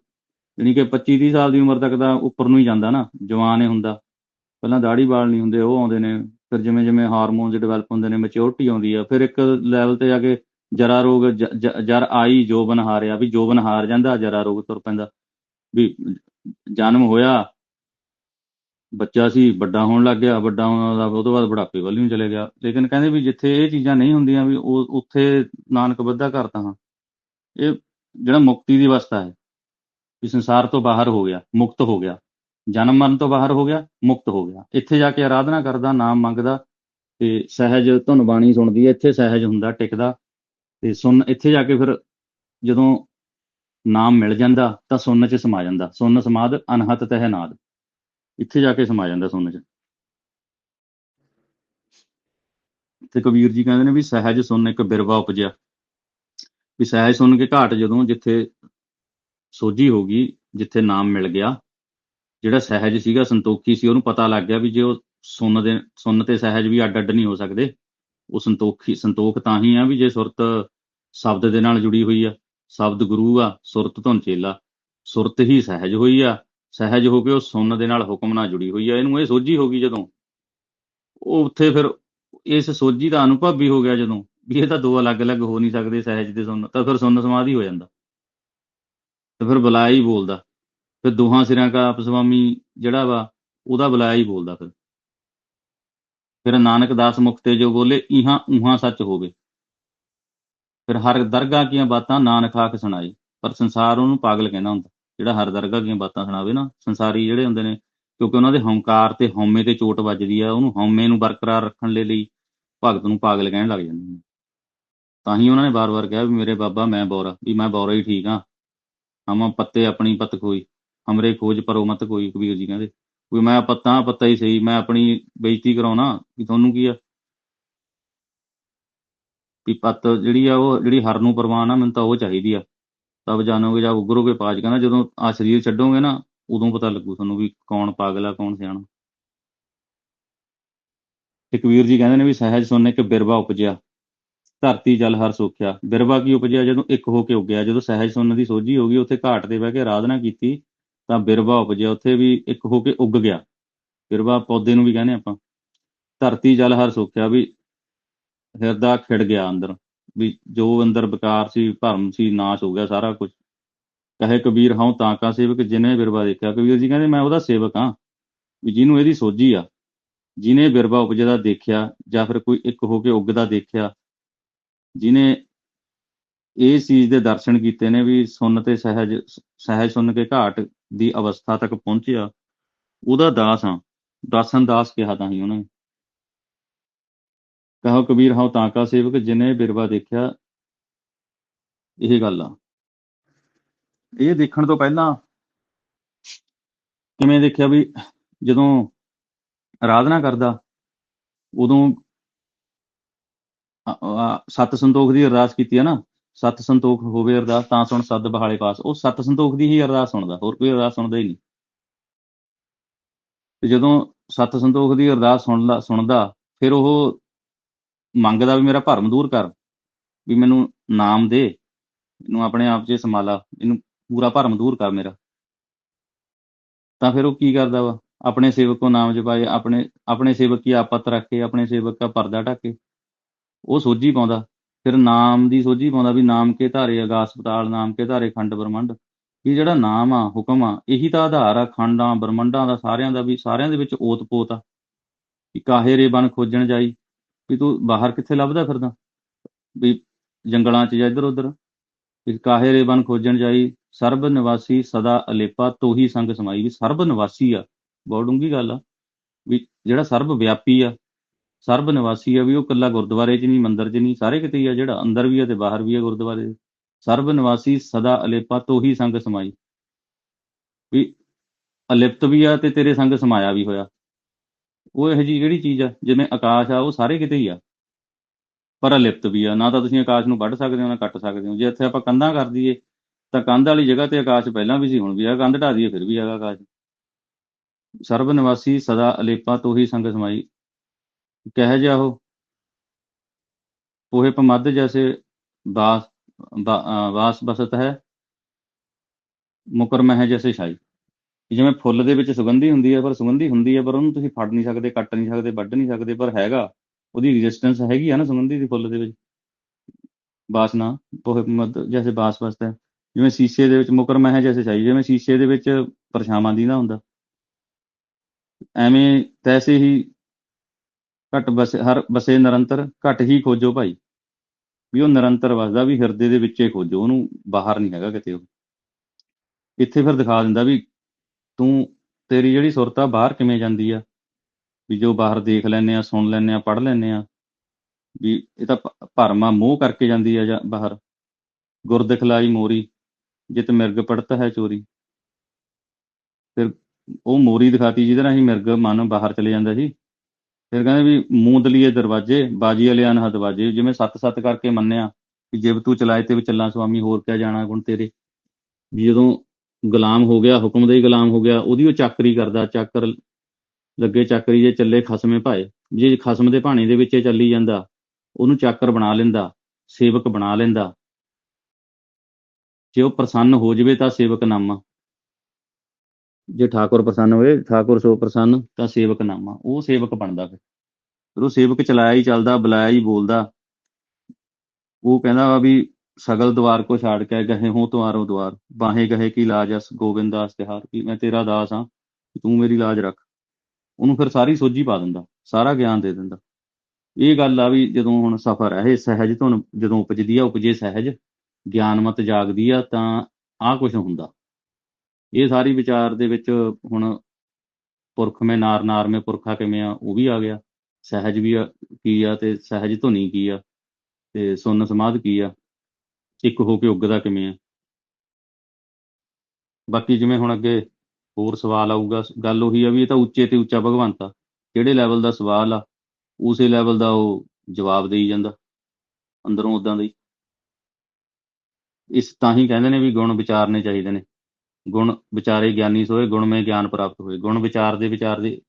ਯਾਨੀ ਕਿ 25 30 ਸਾਲ ਦੀ ਉਮਰ ਤੱਕ ਤਾਂ ਉੱਪਰ ਨੂੰ ਹੀ ਜਾਂਦਾ ਨਾ, ਜਵਾਨ ਹੀ ਹੁੰਦਾ। ਪਹਿਲਾਂ ਦਾੜੀ ਵਾਲ ਨਹੀਂ ਹੁੰਦੇ, ਉਹ ਆਉਂਦੇ ਨੇ ਫਿਰ ਜਿਵੇਂ ਜਿਵੇਂ ਹਾਰਮੋਨਸ ਡਿਵੈਲਪ ਹੁੰਦੇ ਨੇ ਮੈਚਿਓਰਿਟੀ ਆਉਂਦੀ ਆ, ਫਿਰ ਇੱਕ ਲੈਵਲ ਤੇ ਜਾ ਕੇ ਜਰਾ ਰੋਗ ਜ- ਜਰ ਆਈ, ਜੋਬਨ ਹਾਰਿਆ, ਵੀ ਜੋਬਨ ਹਾਰ ਜਾਂਦਾ, ਜਰਾ ਰੋਗ ਤੁਰ ਪੈਂਦਾ। ਵੀ ਜਨਮ ਹੋਇਆ, ਬੱਚਾ ਸੀ, ਵੱਡਾ ਹੋਣ ਲੱਗ ਗਿਆ, ਵੱਡਾ ਹੋਣ ਦਾ ਉਹ ਤੋਂ ਬਾਅਦ ਬੁਢਾਪੇ ਵੱਲ ਨੂੰ ਚਲੇ ਗਿਆ। ਲੇਕਿਨ ਕਹਿੰਦੇ ਵੀ ਜਿੱਥੇ ਇਹ ਚੀਜ਼ਾਂ ਨਹੀਂ ਹੁੰਦੀਆਂ, ਵੀ ਉਹ, ਉੱਥੇ ਨਾਨਕ ਬੱਧਾ ਕਰਤਾ ਹਾਂ। ਇਹ ਜਿਹੜਾ ਮੁਕਤੀ ਦੀ ਅਵਸਥਾ ਹੈ, ਵੀ ਸੰਸਾਰ ਤੋਂ ਬਾਹਰ ਹੋ ਗਿਆ, ਮੁਕਤ ਹੋ ਗਿਆ। ਜਨਮ ਮਰਨ ਤੋਂ ਬਾਹਰ ਹੋ ਗਿਆ, ਮੁਕਤ ਹੋ ਗਿਆ। ਇੱਥੇ ਜਾ ਕੇ ਆਰਾਧਨਾ ਕਰਦਾ, ਨਾਮ ਮੰਗਦਾ ਤੇ ਸਹਿਜ ਧੁਨ ਬਾਣੀ ਸੁਣਦੀ ਹੈ। ਇੱਥੇ ਸਹਿਜ ਹੁੰਦਾ, ਟਿਕਦਾ ਤੇ ਸੁਣ ਇੱਥੇ ਜਾ ਕੇ ਫਿਰ ਜਦੋਂ ਨਾਮ ਮਿਲ ਜਾਂਦਾ ਤਾਂ ਸੁਣਨ ਚ ਸਮਾ ਜਾਂਦਾ। ਸੁਣ ਸਮਾਦ ਅਨਹਤ ਤਹਿ ਨਾਦ। ਇੱਥੇ ਜਾ ਕੇ ਸਮਾ ਜਾਂਦਾ ਸੁਣਨ ਚ। ਤੇ ਕਬੀਰ ਜੀ ਕਹਿੰਦੇ ਨੇ ਵੀ ਸਹਿਜ ਸੁਣ ਇੱਕ ਬਿਰਵਾ ਉਪਜਿਆ। ਵੀ ਸਹਿਜ ਸੁਣ ਕੇ ਘਾਟ ਜਦੋਂ ਜਿੱਥੇ ਸੋਝੀ ਹੋ ਗਈ, ਜਿੱਥੇ ਨਾਮ ਮਿਲ ਗਿਆ ਜਿਹੜਾ ਸਹਿਜ ਸੀਗਾ, ਸੰਤੋਖੀ ਸੀ, ਉਹਨੂੰ ਪਤਾ ਲੱਗ ਗਿਆ ਵੀ ਜੇ ਉਹ ਸੁਣ ਦੇ ਸੁਣ ਤੇ ਸਹਿਜ ਵੀ ਅੱਡ ਅੱਡ ਨਹੀਂ ਹੋ ਸਕਦੇ, ਉਹ ਸੰਤੋਖੀ ਸੰਤੋਖ ਤਾਂ ਹੀ ਆ ਵੀ ਜੇ ਸੁਰਤ ਸ਼ਬਦ ਦੇ ਨਾਲ ਜੁੜੀ ਹੋਈ ਆ। ਸ਼ਬਦ ਗੁਰੂ ਆ, ਸੁਰਤ ਧੁਨ ਚੇਲਾ। ਸੁਰਤ ਹੀ ਸਹਿਜ ਹੋਈ ਆ। ਸਹਿਜ ਹੋ ਕੇ ਉਹ ਸੁਣ ਦੇ ਨਾਲ ਹੁਕਮ ਨਾਲ ਜੁੜੀ ਹੋਈ ਆ। ਇਹਨੂੰ ਇਹ ਸੋਝੀ ਹੋ ਗਈ ਜਦੋਂ। ਉਹ ਉੱਥੇ ਫਿਰ ਇਸ ਸੋਝੀ ਦਾ ਅਨੁਭਵ ਵੀ ਹੋ ਗਿਆ ਜਦੋਂ। ਵੀ ਇਹ ਤਾਂ ਦੋ ਅਲੱਗ-ਅਲੱਗ ਹੋ ਨਹੀਂ ਸਕਦੇ ਸਹਿਜ ਤੇ ਸੁਣ ਤਾਂ ਫਿਰ ਸੁਣ ਸਮਾਧੀ ਹੋ ਜਾਂਦਾ। ਤੇ ਫਿਰ ਬੁਲਾਇਆ ਹੀ ਬੋਲਦਾ। ਫਿਰ ਦੋਹਾਂ ਸਿਰਾਂ ਦਾ ਆਪ ਸੁਆਮੀ ਜਿਹੜਾ ਵਾ, ਉਹਦਾ ਬੁਲਾਇਆ ਹੀ ਬੋਲਦਾ ਫਿਰ। ਫਿਰ ਨਾਨਕ ਦਾਸ ਮੁਖਤੇ ਜੋ ਬੋਲੇ, ਇਹਾਂ ਉਹਾਂ ਸੱਚ ਹੋਵੇ। ਫਿਰ ਹਰ ਦਰਗਾਹ ਕੀਆਂ ਬਾਤਾਂ ਨਾਨਕ ਆਖ ਸੁਣਾਈ। ਪਰ ਸੰਸਾਰ ਉਹਨੂੰ ਪਾਗਲ ਕਹਿੰਦਾ ਹੁੰਦਾ। ਜਿਹੜਾ ਹਰ ਦਰਗਾਹ ਦੀਆਂ ਬਾਤਾਂ ਸੁਣਾਵੇ ਨਾ, ਸੰਸਾਰੀ ਜਿਹੜੇ ਹੁੰਦੇ ਨੇ, ਕਿਉਂਕਿ ਉਹਨਾਂ ਦੇ ਹੰਕਾਰ ਤੇ ਹਉਮੈ ਤੇ ਚੋਟ ਵੱਜਦੀ ਆ, ਉਹਨੂੰ ਹਉਮੈ ਨੂੰ ਬਰਕਰਾਰ ਰੱਖਣ ਦੇ ਲਈ ਭਗਤ ਨੂੰ ਪਾਗਲ ਕਹਿਣ ਲੱਗ ਜਾਂਦੇ ਨੇ। ਤਾਂ ਹੀ ਉਹਨਾਂ ਨੇ ਬਾਰ-ਬਾਰ ਕਿਹਾ ਵੀ ਮੇਰੇ ਬਾਬਾ ਮੈਂ ਬੌਰਾ, ਵੀ ਮੈਂ ਬੌਰਾ ਹੀ ਠੀਕ ਹਾਂ ਹਮਾਂ ਪੱਤੇ ਆਪਣੀ ਪਤ ਕੋਈ ਹਮਰੇ ਖੋਜ ਪਰੋ ਮਤ ਕੋਈ ਕਬੀਰ ਜੀ ਕਹਿੰਦੇ। ਵੀ ਮੈਂ ਪੱਤਾ ਪੱਤਾ ਹੀ ਸਹੀ, ਮੈਂ ਆਪਣੀ ਬੇਇੱਜ਼ਤੀ ਕਰਾਉਣਾ ਵੀ ਤੁਹਾਨੂੰ ਕੀ ਆ? ਵੀ ਪੱਤ ਜਿਹੜੀ ਆ ਉਹ ਜਿਹੜੀ ਹਰ ਨੂੰ ਪ੍ਰਵਾਨ ਆ, ਮੈਨੂੰ ਤਾਂ ਉਹ ਚਾਹੀਦੀ ਆ। ਤਬ ਜਾਣੋਗੇ ਜਾਂ ਉਗਰੋਗੇ ਪਾਜ ਕਹਿੰਦਾ, ਜਦੋਂ ਆ ਸਰੀਰ ਛੱਡੋਗੇ ਨਾ, ਉਦੋਂ ਪਤਾ ਲੱਗੂ ਤੁਹਾਨੂੰ ਵੀ ਕੌਣ ਪਾਗਲ ਆ, ਕੌਣ ਸਿਆਣਾ। ਤੇ ਕਬੀਰ ਜੀ ਕਹਿੰਦੇ ਨੇ ਵੀ ਸਹਿਜ ਸੁਣਨੇ ਕਿ ਬਿਰਵਾ ਉਪਜਿਆ। ਧਰਤੀ ਜਲ ਹਰ ਸੋਖਿਆ। ਬਿਰਵਾ ਕੀ ਉਪਜਿਆ? ਜਦੋਂ ਇੱਕ ਹੋ ਕੇ ਉੱਗਿਆ। ਜਦੋਂ ਸਹਿਜ ਸੁਣਨ ਦੀ ਸੋਝੀ ਹੋ ਗਈ, ਉੱਥੇ ਘਾਟ ਤੇ ਬਹਿ ਕੇ ਆਰਾਧਨਾ ਕੀਤੀ। ਤਾਂ ਬਿਰਵਾ ਉਪਜਿਆ, ਉੱਥੇ ਵੀ ਇੱਕ ਹੋ ਕੇ ਉੱਗ ਗਿਆ। ਬਿਰਵਾ ਪੌਦੇ ਨੂੰ ਵੀ ਕਹਿੰਦੇ ਆਪਾਂ। ਧਰਤੀ ਜਲ ਹਰ ਸੋਖਿਆ ਵੀ ਹਿਰਦਾ ਖਿੜ ਗਿਆ ਅੰਦਰ। ਵੀ ਜੋ ਅੰਦਰ ਵਿਕਾਰ ਸੀ, ਭਰਮ ਸੀ, ਨਾਸ਼ ਹੋ ਗਿਆ ਸਾਰਾ ਕੁਝ ਕਹੇ ਕਬੀਰ ਹਉ ਤਾਂ ਕਾ ਸੇਵਕ ਜਿਨੇ ਬਿਰਵਾ ਦੇਖਿਆ। ਕਬੀਰ ਜੀ ਕਹਿੰਦੇ, ਮੈਂ ਉਹਦਾ ਸੇਵਕ ਹਾਂ। ਵੀ ਜਿਹਨੂੰ ਇਹਦੀ ਸੋਝੀ ਆ। ਜਿਹਨੇ ਬਿਰਵਾ ਉਪਜਦਾ ਦੇਖਿਆ ਜਾਂ ਫਿਰ ਕੋਈ ਇੱਕ ਹੋ ਕੇ ਉੱਗਦਾ ਦੇਖਿਆ, ਜਿਹਨੇ ਇਹ ਚੀਜ਼ ਦੇ ਦਰਸ਼ਨ ਕੀਤੇ ਨੇ ਵੀ ਸੁਣ ਤੇ ਸਹਿਜ ਸਹਿਜ ਸੁਣ ਕੇ ਘਾਟ ਦੀ ਅਵਸਥਾ ਤੱਕ ਪਹੁੰਚਿਆ, ਉਹਦਾ ਦਾਸ ਹਾਂ। ਦਾਸਨ ਦਾਸ ਕਿਹਾ ਤਾਂ ਹੀ ਉਹਨੇ। ਕਹੋ ਕਬੀਰ, ਹਉ ਤਾਂ ਕਾ ਸੇਵਕ, ਜਿਨੇ ਬਿਰਵਾ ਦੇਖਿਆ, ਇਹ ਗੱਲ ਆ। ਇਹ ਦੇਖਣ ਤੋਂ ਪਹਿਲਾਂ ਕਿਵੇਂ ਦੇਖਿਆ ਵੀ ਜਦੋਂ ਆਰਾਧਨਾ ਕਰਦਾ, ਉਦੋਂ ਅ- ਸੱਤ ਸੰਤੋਖ ਦੀ ਅਰਦਾਸ ਕੀਤੀ ਹੈ ਨਾ ਸੱਤ ਸੰਤੋਖ ਹੋਵੇ ਅਰਦਾਸ, ਤਾਂ ਸੁਣ ਸੱਦ ਬਹਾਲੇ ਪਾਸ। ਉਹ ਸੱਤ ਸੰਤੋਖ ਦੀ ਹੀ ਅਰਦਾਸ ਸੁਣਦਾ, ਹੋਰ ਕੋਈ ਅਰਦਾਸ ਸੁਣਦਾ ਹੀ ਨਹੀਂ। ਤੇ ਜਦੋਂ ਸੱਤ ਸੰਤੋਖ ਦੀ ਅਰਦਾਸ ਸੁਣਦਾ ਸੁਣਦਾ, ਫਿਰ ਉਹ ਮੰਗਦਾ ਵੀ ਮੇਰਾ ਭਰਮ ਦੂਰ ਕਰ, ਵੀ ਮੈਨੂੰ ਨਾਮ ਦੇ, ਇਹਨੂੰ ਆਪਣੇ ਆਪ 'ਚ ਸੰਭਾਲਾ, ਇਹਨੂੰ ਪੂਰਾ ਭਰਮ ਦੂਰ ਕਰ ਮੇਰਾ। ਤਾਂ ਫਿਰ ਉਹ ਕੀ ਕਰਦਾ ਵਾ? ਆਪਣੇ ਸੇਵਕ ਕੋ ਨਾਮ ਜਪਾਏ, ਆਪਣੇ ਆਪਣੇ ਸੇਵਕ ਕੀ ਆਪਤ ਰੱਖ ਕੇ ਆਪਣੇ ਸੇਵਕ ਦਾ ਪਰਦਾ ਢੱਕੇ। ਕੇ ਉਹ ਸੋਝੀ ਪਾਉਂਦਾ ਫਿਰ ਨਾਮ ਦੀ ਸੋਝੀ ਪਾਉਂਦਾ ਵੀ ਨਾਮ ਕੇ ਧਾਰੇ ਅਗਾਸ ਪਤਾਲ, ਨਾਮ ਕੇ ਧਾਰੇ ਖੰਡ ਬ੍ਰਹਮੰਡ। ਵੀ ਜਿਹੜਾ ਨਾਮ ਆ, ਹੁਕਮ ਆ, ਇਹੀ ਤਾਂ ਆਧਾਰ ਆ ਖੰਡਾਂ, ਬ੍ਰਹਮੰਡਾਂ ਦਾ ਸਾਰਿਆਂ ਦਾ ਵੀ, ਸਾਰਿਆਂ ਦੇ ਵਿੱਚ ਓਤ ਪੋਤ ਆ। ਵੀ ਕਾਹੇ ਰੇ ਬਨ ਖੋਜਣ ਜਾਈ। ਵੀ ਤੂੰ ਬਾਹਰ ਕਿੱਥੇ ਲੱਭਦਾ ਫਿਰਦਾ? ਵੀ ਜੰਗਲਾਂ 'ਚ ਜਾਂ ਇੱਧਰ ਉੱਧਰ ਵੀ ਕਾਹੇ ਰੇ ਬਨ ਖੋਜਣ ਜਾਈ? ਸਰਬ ਨਿਵਾਸੀ ਸਦਾ ਅਲੇਪਾ, ਤੋਹੀ ਸੰਗ ਸਮਾਈ। ਵੀ ਸਰਬ ਨਿਵਾਸੀ ਆ। ਬਹੁਤ ਡੂੰਘੀ ਗੱਲ ਆ। ਵੀ ਜਿਹੜਾ ਸਰਬ ਵਿਆਪੀ ਆ ਸਰਬ ਨਿਵਾਸੀ ਆ ਵੀ ਉਹ ਇਕੱਲਾ ਗੁਰਦੁਆਰੇ 'ਚ ਨਹੀਂ, ਮੰਦਿਰ 'ਚ ਨਹੀਂ, ਸਾਰੇ ਕਿਤੇ ਹੀ ਆ ਜਿਹੜਾ ਅੰਦਰ ਵੀ ਆ ਤੇ ਬਾਹਰ ਵੀ ਆ ਗੁਰਦੁਆਰੇ ਸਰਬ ਨਿਵਾਸੀ ਸਦਾ ਅਲੇਪਾ ਤੋਂ ਹੀ ਸੰਗ ਸਮਾਈ। ਵੀ ਅਲਿਪਤ ਵੀ ਆ ਤੇ ਤੇਰੇ ਸੰਗ ਸਮਾਇਆ ਵੀ ਹੋਇਆ। ਉਹ ਇਹੋ ਜਿਹੀ ਜਿਹੜੀ ਚੀਜ਼ ਆ? ਜਿਵੇਂ ਆਕਾਸ਼ ਆ, ਉਹ ਸਾਰੇ ਕਿਤੇ ਹੀ ਆ। ਪਰ ਅਲਿਪਤ ਵੀ ਆ। ਨਾ ਤਾਂ ਤੁਸੀਂ ਆਕਾਸ਼ ਨੂੰ ਵੱਢ ਸਕਦੇ ਹੋ, ਨਾ ਕੱਟ ਸਕਦੇ ਹੋ। ਜੇ ਇੱਥੇ ਆਪਾਂ ਕੰਧਾਂ ਕਰ ਦਈਏ, ਤਾਂ ਕੰਧ ਵਾਲੀ ਜਗ੍ਹਾ ਤੇ ਆਕਾਸ਼ ਪਹਿਲਾਂ ਵੀ ਸੀ, ਹੁਣ ਵੀ ਆ। ਕੰਧ ਢਾ ਦਈਏ, ਫਿਰ ਵੀ ਹੈਗਾ ਆਕਾਸ਼। ਸਰਬ ਨਿਵਾਸੀ ਸਦਾ ਅਲੇਪਾ ਤੋਂ ਹੀ ਸੰਗ ਸਮਾਈ। ਕਹੇ ਜਿਹਾ ਉਹ? ਪੋਹੇ ਪਮੱਧ ਜੈਸੇ ਬਾਸ ਬਾ- ਅ, ਵਾਸ ਬਸਤ ਹੈ ਮੁਕਰਮ ਹੈ ਜੈਸੇ ਛਾਈ। ਜਿਵੇਂ ਫੁੱਲ ਦੇ ਵਿੱਚ ਸੁਗੰਧੀ ਹੁੰਦੀ ਹੈ ਪਰ ਸੁਗੰਧੀ ਹੁੰਦੀ ਹੈ ਪਰ ਉਹਨੂੰ ਤੁਸੀਂ ਫੜ ਨਹੀਂ ਸਕਦੇ ਕੱਟ ਨਹੀਂ ਸਕਦੇ ਵੱਢ ਨਹੀਂ ਸਕਦੇ ਪਰ ਹੈਗਾ। ਉਹਦੀ ਰੈਜ਼ਿਸਟੈਂਸ ਹੈਗੀ ਆ ਨਾ ਸੁਗੰਧੀ ਦੀ ਫੁੱਲ ਦੇ ਵਿੱਚ। ਬਾਸਨਾ ਪੋਹੇ ਪਮੱਧ ਜੈਸੇ ਬਾਸ ਬਸਤ ਹੈ। ਜਿਵੇਂ ਸ਼ੀਸ਼ੇ ਦੇ ਵਿੱਚ ਮੁਕਰਮ ਹੈ ਜੈਸੇ ਛਾਈ ਜਿਵੇਂ ਸ਼ੀਸ਼ੇ ਦੇ ਵਿੱਚ ਪਰਛਾਵਾਂ ਦੀ ਨਾ ਹੁੰਦਾ। ਐਵੇਂ ਤੈਸੇ ਹੀ ਘਟ ਬਸੇ ਹਰ ਬਸੇ ਨਿਰੰਤਰ, ਘਟ ਹੀ ਖੋਜੋ ਭਾਈ। ਵੀ ਉਹ ਨਿਰੰਤਰ ਵਸਦਾ ਵੀ ਹਿਰਦੇ ਦੇ ਵਿੱਚੇ ਖੋਜੋ, ਉਹਨੂੰ ਬਾਹਰ ਨਹੀਂ ਹੈਗਾ ਕਿਤੇ ਉਹ। ਇੱਥੇ ਫਿਰ ਦਿਖਾ ਦਿੰਦਾ ਵੀ ਤੂੰ ਤੇਰੀ ਜਿਹੜੀ ਸੁਰਤ ਆ, ਬਾਹਰ ਕਿਵੇਂ ਜਾਂਦੀ ਆ? ਵੀ ਜੋ ਬਾਹਰ ਦੇਖ ਲੈਨੇ ਆ, ਸੁਣ ਲੈਨੇ ਆ, ਪੜ੍ਹ ਲੈਨੇ ਆ। ਵੀ ਇਹ ਤਾਂ ਭ- ਮੋਹ ਕਰਕੇ ਜਾਂਦੀ ਆ ਜਾਂ ਬਾਹਰ। ਗੁਰ ਦਿਖਲਾਈ ਮੋਰੀ, ਜਿਤ ਮਿਰਗ ਪੜਤ ਹੈ ਚੋਰੀ। ਫਿਰ ਉਹ ਮੋਰੀ ਦਿਖਾਤੀ ਜਿਹਦੇ ਨਾਲ ਹੀ ਮਿਰਗ ਮਨ ਬਾਹਰ ਚਲੇ ਜਾਂਦਾ ਸੀ। ਫਿਰ ਕਹਿੰਦੇ ਵੀ ਮੂੰਦ ਲਈਏ ਦਰਵਾਜ਼ੇ, ਬਾਜੀ ਵਾਲੇ ਅਨਹਦ ਦਰਵਾਜ਼ੇ ਜਿਵੇਂ ਸੱਤ ਸੱਤ ਕਰਕੇ ਮੰਨਿਆ ਕਿ ਜਿਵ ਤੂੰ ਚਲਾਏ ਤੇ ਵੀ ਚੱਲਾਂ ਸੁਆਮੀ, ਹੋਰ ਕਿਆ ਜਾਣਾ ਗੁਣ ਤੇਰੇ? ਵੀ ਜਦੋਂ ਗੁਲਾਮ ਹੋ ਗਿਆ, ਹੁਕਮ ਦਾ ਹੀ ਗੁਲਾਮ ਹੋ ਗਿਆ, ਉਹਦੀ ਉਹ ਚਾਕਰੀ ਕਰਦਾ, ਚਾਕਰ ਲੱਗੇ ਚਾਕਰੀ ਜੇ ਚੱਲੇ ਖਸਮੇ ਭਾਏ। ਜੇ ਖਸਮ ਦੇ ਭਾਣੇ ਦੇ ਵਿੱਚ ਇਹ ਚੱਲੀ ਜਾਂਦਾ, ਉਹਨੂੰ ਚਾਕਰ ਬਣਾ ਲੈਂਦਾ, ਸੇਵਕ ਬਣਾ ਲੈਂਦਾ। ਜੇ ਉਹ ਪ੍ਰਸੰਨ ਹੋ ਜਵੇ ਤਾਂ ਸੇਵਕ ਨਾਮਾ। ਜੇ ਠਾਕੁਰ ਪ੍ਰਸੰਨ ਹੋਏ, ਠਾਕੁਰ ਸੋ ਪ੍ਰਸੰਨ, ਤਾਂ ਸੇਵਕ ਨਾਮਾ। ਉਹ ਸੇਵਕ ਬਣਦਾ ਫਿਰ। ਫਿਰ ਉਹ ਸੇਵਕ ਚਲਾਇਆ ਹੀ ਚੱਲਦਾ, ਬੁਲਾਇਆ ਹੀ ਬੋਲਦਾ, ਉਹ ਕਹਿੰਦਾ ਵਾ ਵੀ ਸਗਲ ਦਵਾਰ ਕੋ ਛਾੜ ਕੇ ਗਏ ਹੋ ਤੁਆਰੋ ਦਵਾਰ। ਬਾਹੇ ਗਏ ਕੀ ਲਾਜ ਅਸ ਗੋਬਿੰਦ ਦਾਸ ਤਿਹਾਰ ਕੀ, ਮੈਂ ਤੇਰਾ ਦਾਸ ਹਾਂ ਤੂੰ ਮੇਰੀ ਲਾਜ ਰੱਖ। ਉਹਨੂੰ ਫਿਰ ਸਾਰੀ ਸੋਝੀ ਪਾ ਦਿੰਦਾ, ਸਾਰਾ ਗਿਆਨ ਦੇ ਦਿੰਦਾ। ਇਹ ਗੱਲ ਆ ਵੀ ਜਦੋਂ ਹੁਣ ਸਫਰ ਹੈ ਇਹ ਸਹਿਜ ਤੁਹਾਨੂੰ ਜਦੋਂ ਉਪਜਦੀ ਆ, ਉਪਜੇ ਸਹਿਜ। ਗਿਆਨਮਤ ਜਾਗਦੀ ਆ, ਤਾਂ ਆਹ ਕੁਝ ਹੁੰਦਾ। ਇਹ ਸਾਰੀ ਵਿਚਾਰ ਦੇ ਵਿੱਚ ਹੁਣ ਪੁਰਖ ਮੇ ਨਾਰ ਨਾਰ ਮੇ ਪੁਰਖਾ ਕਿਵੇਂ ਆ, ਉਹ ਵੀ ਆ ਗਿਆ। ਸਹਿਜ ਵੀ ਕੀ ਆ ਤੇ ਸਹਿਜ ਧੁਨੀ ਕੀ ਆ, ਤੇ ਸੁੰਨ ਸਮਾਧ ਕੀ ਆ, ਇੱਕ ਹੋ ਕੇ ਉੱਗਦਾ ਕਿਵੇਂ ਆ। ਬਾਕੀ ਜਿਵੇਂ ਹੁਣ ਅੱਗੇ ਹੋਰ ਸਵਾਲ ਆਊਗਾ, ਗੱਲ ਉਹੀ ਆ ਵੀ ਇਹ ਤਾਂ ਉੱਚੇ ਤੇ ਉੱਚਾ ਭਗਵੰਤ ਆ। ਕਿਹੜੇ ਲੈਵਲ ਦਾ ਸਵਾਲ ਆ, ਉਸੇ ਲੈਵਲ ਦਾ ਉਹ ਜਵਾਬ ਦੇਈ ਜਾਂਦਾ, ਅੰਦਰੋਂ ਉਦਾਂ ਦਾ ਹੀ। ਇਸ ਤਾਂ ਹੀ ਕਹਿੰਦੇ ਨੇ ਵੀ ਗੁਣ ਵਿਚਾਰਨੇ ਚਾਹੀਦੇ ਨੇ। ਗੁਣ ਵਿਚਾਰੇ ਗਿਆਨੀ ਸੋਏ, ਗੁਣ ਮੇ ਗਿਆਨ ਪ੍ਰਾਪਤ ਹੋਏ। ਗੁਣ ਵਿਚਾਰ ਦੇ ਵਿਚਾਰ ਦੇ,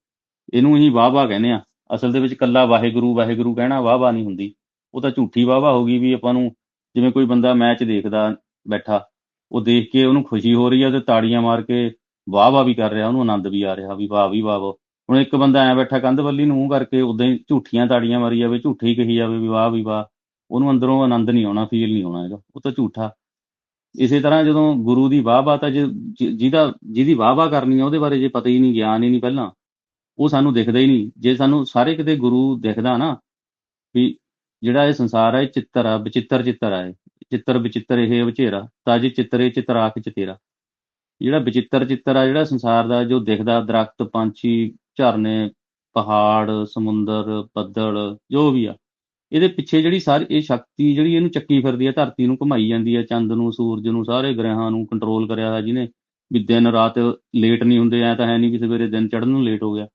ਇਹਨੂੰ ਹੀ ਵਾਹ ਵਾਹ ਕਹਿੰਦੇ ਆ ਅਸਲ ਦੇ ਵਿੱਚ ਕੱਲਾ ਵਾਹਿਗੁਰੂ ਵਾਹਿਗੁਰੂ ਕਹਿਣਾ ਵਾਹ ਵਾਹ ਨਹੀਂ ਹੁੰਦੀ। ਉਹ ਤਾਂ ਝੂਠੀ ਵਾਹ ਵਾਹ ਹੋਗੀ ਵੀ ਆਪਾਂ ਨੂੰ ਜਿਵੇਂ ਕੋਈ ਬੰਦਾ ਮੈਚ ਦੇਖਦਾ, ਬੈਠਾ, ਉਹ ਦੇਖ ਕੇ ਉਹਨੂੰ ਖੁਸ਼ੀ ਹੋ ਰਹੀ ਹੈ ਤੇ ਤਾੜੀਆਂ ਮਾਰ ਕੇ ਵਾਹ ਵਾਹ ਵੀ ਕਰ ਰਿਹਾ, ਉਹਨੂੰ ਆਨੰਦ ਵੀ ਆ ਰਿਹਾ ਵੀ ਵਾਹ ਵੀ ਵਾਹ ਵਾਹ। ਹੁਣ ਇੱਕ ਬੰਦਾ ਐ ਬੈਠਾ ਕੰਧ ਵੱਲੀ ਨੂੰ ਮੂੰਹ ਕਰਕੇ ਉਦਾਂ ਹੀ ਝੂਠੀਆਂ ਤਾੜੀਆਂ ਮਾਰੀ ਜਾਵੇ, ਝੂਠੀ ਕਹੀ ਜਾਵੇ ਵੀ ਵਾਹ ਵੀ ਵਾਹ। ਉਹਨੂੰ ਅੰਦਰੋਂ ਆਨੰਦ ਨਹੀਂ ਆਉਣਾ ਫੀਲ ਨਹੀਂ ਹੋਣਾ ਹੈਗਾ। ਉਹ ਤਾਂ ਝੂਠਾ। ਇਸੇ ਤਰ੍ਹਾਂ ਜਦੋਂ ਗੁਰੂ ਦੀ ਵਾਹ ਵਾਹ ਤਾਂ ਜਿਹਦਾ, ਜਿਹਦੀ ਵਾਹ ਵਾਹ ਕਰਨੀ ਆ, ਉਹਦੇ ਬਾਰੇ ਜੇ ਪਤਾ ਹੀ ਨਹੀਂ, ਗਿਆਨ ਹੀ ਨਹੀਂ ਪਹਿਲਾਂ, ਉਹ ਸਾਨੂੰ ਦਿਖਦਾ ਹੀ ਨਹੀਂ। ਜੇ ਸਾਨੂੰ ਸਾਰੇ ਕਿਤੇ ਗੁਰੂ ਦਿਖਦਾ ਨਾ ਵੀ ਜਿਹੜਾ ਇਹ ਸੰਸਾਰ ਹੈ ਇਹ ਚਿੱਤਰ ਆ, ਵਿਚਿੱਤਰ ਚਿੱਤਰ ਆ ਚਿੱਤਰ ਵਿਚਿੱਤਰ ਇਹ ਵਿਚੇਰਾ ਤਾਜੀ ਚਿੱਤਰੇ ਚਿਤਰਾਖ ਚਿਤੇਰਾ। ਜਿਹੜਾ ਵਿਚਿੱਤਰ ਚਿੱਤਰ ਆ, ਜਿਹੜਾ ਸੰਸਾਰ ਦਾ ਜੋ ਦਿਖਦਾ, ਦਰਖਤ, ਪੰਛੀ, ਝਰਨੇ, ਪਹਾੜ, ਸਮੁੰਦਰ, ਬੱਦਲ, ਜੋ ਵੀ ਆ ਇਹਦੇ ਪਿੱਛੇ ਜਿਹੜੀ ਸਾਰੀ ਇਹ ਸ਼ਕਤੀ ਜਿਹੜੀ ਇਹਨੂੰ ਚੱਕੀ ਫਿਰਦੀ ਹੈ, ਧਰਤੀ ਨੂੰ ਘੁਮਾਈ ਜਾਂਦੀ ਹੈ, ਚੰਦ ਨੂੰ, ਸੂਰਜ ਨੂੰ, ਸਾਰੇ ਗ੍ਰਹਿਾਂ ਨੂੰ ਕੰਟਰੋਲ ਕਰਿਆ ਹੋਇਆ ਜਿਹਨੇ ਵੀ ਦਿਨ ਰਾਤ ਲੇਟ ਨਹੀਂ ਹੁੰਦੇ, ਐ ਤਾਂ ਹੈ ਨਹੀਂ ਵੀ ਸਵੇਰੇ ਦਿਨ ਚੜ੍ਹਨ ਨੂੰ ਲੇਟ ਹੋ ਗਿਆ।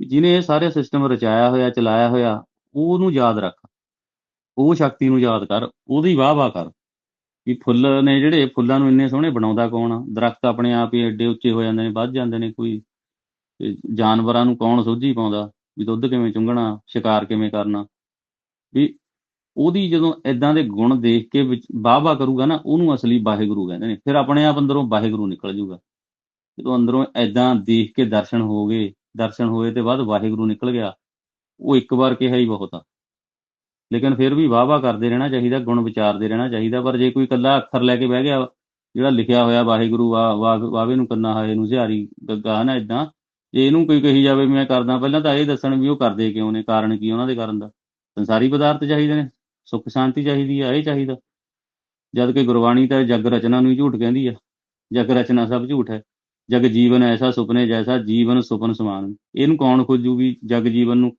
ਵੀ ਜਿਹਨੇ ਇਹ ਸਾਰੇ ਸਿਸਟਮ ਰਚਾਇਆ ਹੋਇਆ, ਚਲਾਇਆ ਹੋਇਆ, ਉਹਨੂੰ ਯਾਦ ਰੱਖ। ਉਹ ਸ਼ਕਤੀ ਨੂੰ ਯਾਦ ਕਰ, ਉਹਦੀ ਵਾਹ ਵਾਹ ਕਰ। ਵੀ ਫੁੱਲ ਨੇ ਜਿਹੜੇ, ਫੁੱਲਾਂ ਨੂੰ ਇੰਨੇ ਸੋਹਣੇ ਬਣਾਉਂਦਾ ਕੌਣ ਆ? ਦਰਖਤ ਆਪਣੇ ਆਪ ਹੀ ਐਡੇ ਉੱਚੇ ਹੋ ਜਾਂਦੇ ਨੇ, ਵੱਧ ਜਾਂਦੇ ਨੇ ਕੋਈ। ਜਾਨਵਰਾਂ ਨੂੰ ਕੌਣ ਸੋਝੀ ਪਾਉਂਦਾ? ਵੀ ਦੁੱਧ ਕਿਵੇਂ ਚੁੰਗਣਾ ਸ਼ਿਕਾਰ ਕਿਵੇਂ ਕਰਨਾ? ਵੀ ਉਹਦੀ ਜਦੋਂ ਇਦਾਂ ਦੇ ਗੁਣ ਦੇਖ ਕੇ ਵਾਹ ਵਾਹ ਕਰੂਗਾ ਨਾ, ਉਹਨੂੰ ਅਸਲੀ ਵਾਹਿਗੁਰੂ ਕਹਿੰਦੇ ਨੇ। ਫਿਰ ਆਪਣੇ ਆਪ ਅੰਦਰੋਂ ਵਾਹਿਗੁਰੂ ਨਿਕਲ ਜੂਗਾ। ਜਦੋਂ ਅੰਦਰੋਂ ਐਦਾਂ ਦੇਖ ਕੇ ਦਰਸ਼ਨ ਹੋ ਗਏ, ਦਰਸ਼ਨ ਹੋਏ ਤੇ ਬਾਅਦ ਵਾਹਿਗੁਰੂ ਨਿਕਲ ਗਿਆ, ਉਹ ਇੱਕ ਵਾਰ ਕਿਹਾ ਹੀ ਬਹੁਤ ਆ। ਲੇਕਿਨ ਫਿਰ ਵੀ ਵਾਹ ਵਾਹ ਕਰਦੇ ਰਹਿਣਾ ਚਾਹੀਦਾ, ਗੁਣ ਵਿਚਾਰਦੇ ਰਹਿਣਾ ਚਾਹੀਦਾ। ਪਰ ਜੇ ਕੋਈ ਇਕੱਲਾ ਅੱਖਰ ਲੈ ਕੇ ਬਹਿ ਗਿਆ, ਜਿਹੜਾ ਲਿਖਿਆ ਹੋਇਆ ਵਾਹਿਗੁਰੂ, ਵਾਹ ਵਾਹ ਵਾਵੇ ਨੂੰ ਕੰਨਾ ਹਾਏ ਨੂੰ ਸਿਹਾਰੀ ਗੱਗਾ ਨਾ ਇਦਾਂ ਜੇ ਇਹਨੂੰ ਕੋਈ ਕਹੀ ਜਾਵੇ ਮੈਂ ਕਰਦਾ, ਪਹਿਲਾਂ ਤਾਂ ਇਹ ਦੱਸਣ ਵੀ ਉਹ ਕਰਦੇ ਕਿਉਂ ਨੇ, ਕਾਰਨ ਕੀ ਉਹਨਾਂ ਦੇ ਕਰਨ ਦਾ। ਸੰਸਾਰੀ ਪਦਾਰਥ ਚਾਹੀਦੇ ਨੇ, ਸੁੱਖ ਸ਼ਾਂਤੀ ਚਾਹੀਦੀ ਆ, ਇਹ ਚਾਹੀਦਾ। ਜਦ ਕਿ ਗੁਰਬਾਣੀ ਤਾਂ ਜਗ ਰਚਨਾ ਨੂੰ ਹੀ ਝੂਠ ਕਹਿੰਦੀ ਆ। ਜਗ ਰਚਨਾ ਸਭ ਝੂਠ ਹੈ। ਜਗ ਜੀਵਨ ਐਸਾ ਸੁਪਨੇ ਜੈਸਾ ਜੀਵਨ ਸੁਪਨ ਸਮਾਨ। ਇਹਨੂੰ ਕੌਣ ਖੋਜੂ ਵੀ ਜਗ ਜੀਵਨ ਨੂੰ?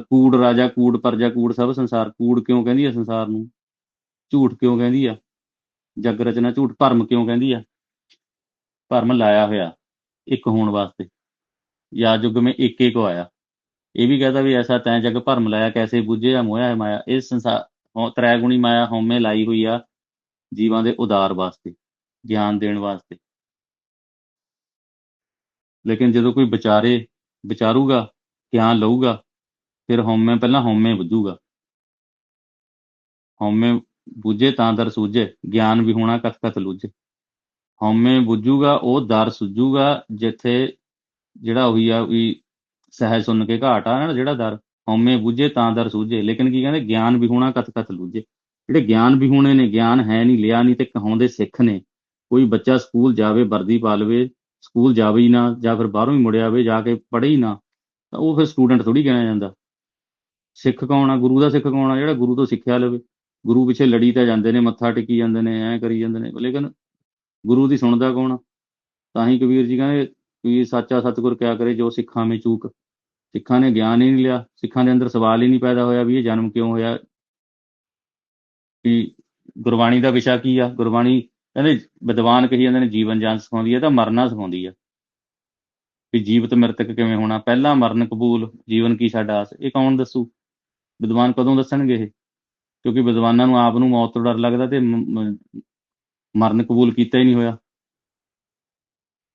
ਕੂੜ ਰਾਜਾ, ਕੂੜ ਪਰਜਾ, ਕੂੜ ਸਭ ਸੰਸਾਰ। ਕੂੜ ਕਿਉਂ ਕਹਿੰਦੀ ਆ ਸੰਸਾਰ ਨੂੰ? ਝੂਠ ਕਿਉਂ ਕਹਿੰਦੀ ਆ? ਜਗ ਰਚਨਾ ਝੂਠ, ਭਰਮ ਕਿਉਂ ਕਹਿੰਦੀ ਆ? ਭਰਮ ਲਾਇਆ ਹੋਇਆ ਇੱਕ ਹੋਣ ਵਾਸਤੇ। ਯਾ ਯੁੱਗ ਮੇ ਇੱਕ ਇੱਕ ਆਇਆ। ਇਹ ਵੀ ਕਹਦਾ ਵੀ ਐਸਾ ਤੈਂ ਜਗ ਭਰਮ ਲਾਇਆ, ਕੈਸੇ ਬੁੱਝੇ ਆ ਮੋਇਆ ਮਾਇਆ। ਇਹ ਸੰਸਾਰ ਹਉ- ਤ੍ਰੈਗੁਣੀ ਮਾਇਆ ਹਉਮੈ ਲਾਈ ਹੋਈ ਆ ਜੀਵਾਂ ਦੇ ਉਦਾਰ ਵਾਸਤੇ, ਗਿਆਨ ਦੇਣ ਵਾਸਤੇ। ਲੇਕਿਨ ਜਦੋਂ ਕੋਈ ਵਿਚਾਰੇ ਵਿਚਾਰੂਗਾ, ਗਿਆਨ ਲਊਗਾ, ਫਿਰ ਹਉਮੈ, ਪਹਿਲਾਂ ਹਉਮੈ ਬੁੱਝੂਗਾ। ਹਉਮੈ ਬੁੱਝੇ ਤਾਂ ਦਰ ਸੂਝੇ, ਗਿਆਨ ਵੀ ਹੋਣਾ ਕਥ ਕਥ ਲੁੱਝੇ। ਹਉਮੈ ਬੁੱਝੂਗਾ, ਉਹ ਦਰ ਸੁੱਜੂਗਾ ਜਿੱਥੇ ਜਿਹੜਾ ਉਹੀ ਆ ਵੀ ਸਹਿਜ ਸੁਣ ਕੇ ਘਾਟ ਆ ਨਾ, ਜਿਹੜਾ ਦਰ ਹਉਮੈ ਬੁੱਝੇ ਤਾਂ ਦਰ ਸੂਝੇ। ਲੇਕਿਨ ਕੀ ਕਹਿੰਦੇ, ਗਿਆਨ ਵੀ ਹੋਣਾ ਕਥ ਕਥ ਲੂਝੇ। ਜਿਹੜੇ ਗਿਆਨ ਵੀ ਹੋਣੇ ਨੇ, ਗਿਆਨ ਹੈ ਨਹੀਂ, ਲਿਆ ਨਹੀਂ ਤੇ ਕਹਾਉਂਦੇ ਸਿੱਖ ਨੇ। ਕੋਈ ਬੱਚਾ ਸਕੂਲ ਜਾਵੇ, ਵਰਦੀ ਪਾ ਲਵੇ ਸਕੂਲ ਜਾਵੇ ਹੀ ਨਾ, ਜਾਂ ਫਿਰ ਬਾਹਰੋਂ ਹੀ ਮੁੜਿਆ ਆਵੇ ਜਾ ਕੇ ਪੜ੍ਹੇ ਹੀ ਨਾ, ਤਾਂ ਉਹ ਫਿਰ ਸਟੂਡੈਂਟ ਥੋੜੀ ਗਿਣਿਆ ਜਾਂਦਾ। ਸਿੱਖ ਕੌਣ ਆ? ਗੁਰੂ ਦਾ ਸਿੱਖ ਕੌਣ ਆ? ਜਿਹੜਾ ਗੁਰੂ ਤੋਂ ਸਿੱਖਿਆ ਲਵੇ। ਗੁਰੂ ਪਿੱਛੇ ਲੜੀ ਤਾਂ ਜਾਂਦੇ ਨੇ, ਮੱਥਾ ਟੇਕੀ ਜਾਂਦੇ ਨੇ, ਐਂ ਕਰੀ ਜਾਂਦੇ ਨੇ। ਲੇਕਿਨ ਗੁਰੂ ਦੀ ਸੁਣਦਾ ਕੌਣ ਆ? ਤਾਂ ਹੀ ਕਬੀਰ ਜੀ ਕਹਿੰਦੇ ਵੀ ਸੱਚਾ ਸਤਿਗੁਰ ਕਿਆ ਕਰੇ ਜੋ ਸਿੱਖਾਂ ਵਿੱਚ ਚੂਕ। ਸਿੱਖਾਂ ਨੇ ਗਿਆਨ ਹੀ ਨਹੀਂ ਲਿਆ। ਸਿੱਖਾਂ ਦੇ ਅੰਦਰ ਸਵਾਲ ਹੀ ਨਹੀਂ ਪੈਦਾ ਹੋਇਆ ਵੀ ਇਹ ਜਨਮ ਕਿਉਂ ਹੋਇਆ। ਵੀ ਗੁਰਬਾਣੀ ਦਾ ਵਿਸ਼ਾ ਕੀ ਆ? ਗੁਰਬਾਣੀ ਕਹਿੰਦੇ ਵਿਦਵਾਨ ਕਹੀ ਜਾਂਦੇ ਨੇ ਜੀਵਨ ਜਾਨ ਸਿਖਾਉਂਦੀ ਹੈ ਤਾਂ ਮਰਨਾ ਸਿਖਾਉਂਦੀ ਹੈ ਵੀ ਜੀਵਤ ਮਰਤਕ ਕਿਵੇਂ ਹੋਣਾ? ਪਹਿਲਾਂ ਮਰਨ ਕਬੂਲ, ਜੀਵਨ ਕੀ ਸਾਡਾ ਆਸ? ਇਹ ਕੌਣ ਦੱਸੂ? ਵਿਦਵਾਨ ਕਦੋਂ ਦੱਸਣਗੇ ਇਹ? ਕਿਉਂਕਿ ਵਿਦਵਾਨਾਂ ਨੂੰ ਆਪ ਨੂੰ ਮੌਤ ਤੋਂ ਡਰ ਲੱਗਦਾ ਤੇ ਮਰਨ ਕਬੂਲ ਕੀਤਾ ਹੀ ਨਹੀਂ ਹੋਇਆ।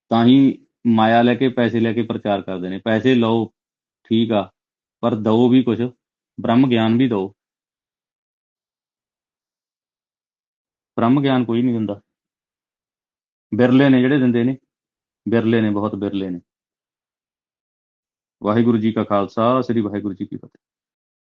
ਤਾਂ ਹੀ ਮਾਇਆ ਲੈ ਕੇ, ਪੈਸੇ ਲੈ ਕੇ ਪ੍ਰਚਾਰ ਕਰਦੇ ਨੇ। ਪੈਸੇ ਲਓ, ਠੀਕ ਆ, ਪਰ ਦਓ ਵੀ ਕੁਝ ਬ੍ਰਹਮ ਗਿਆਨ ਵੀ ਦਓ। ਬ੍ਰਹਮ ਗਿਆਨ ਕੋਈ ਨਹੀਂ ਦਿੰਦਾ। ਬਿਰਲੇ ਨੇ ਜਿਹੜੇ ਦਿੰਦੇ ਨੇ, ਬਿਰਲੇ ਨੇ, ਬਹੁਤ ਬਿਰਲੇ ਨੇ। ਵਾਹਿਗੁਰੂ ਜੀ ਕਾ ਖਾਲਸਾ, ਸ੍ਰੀ ਵਾਹਿਗੁਰੂ ਜੀ ਕੀ ਫਤਿਹ।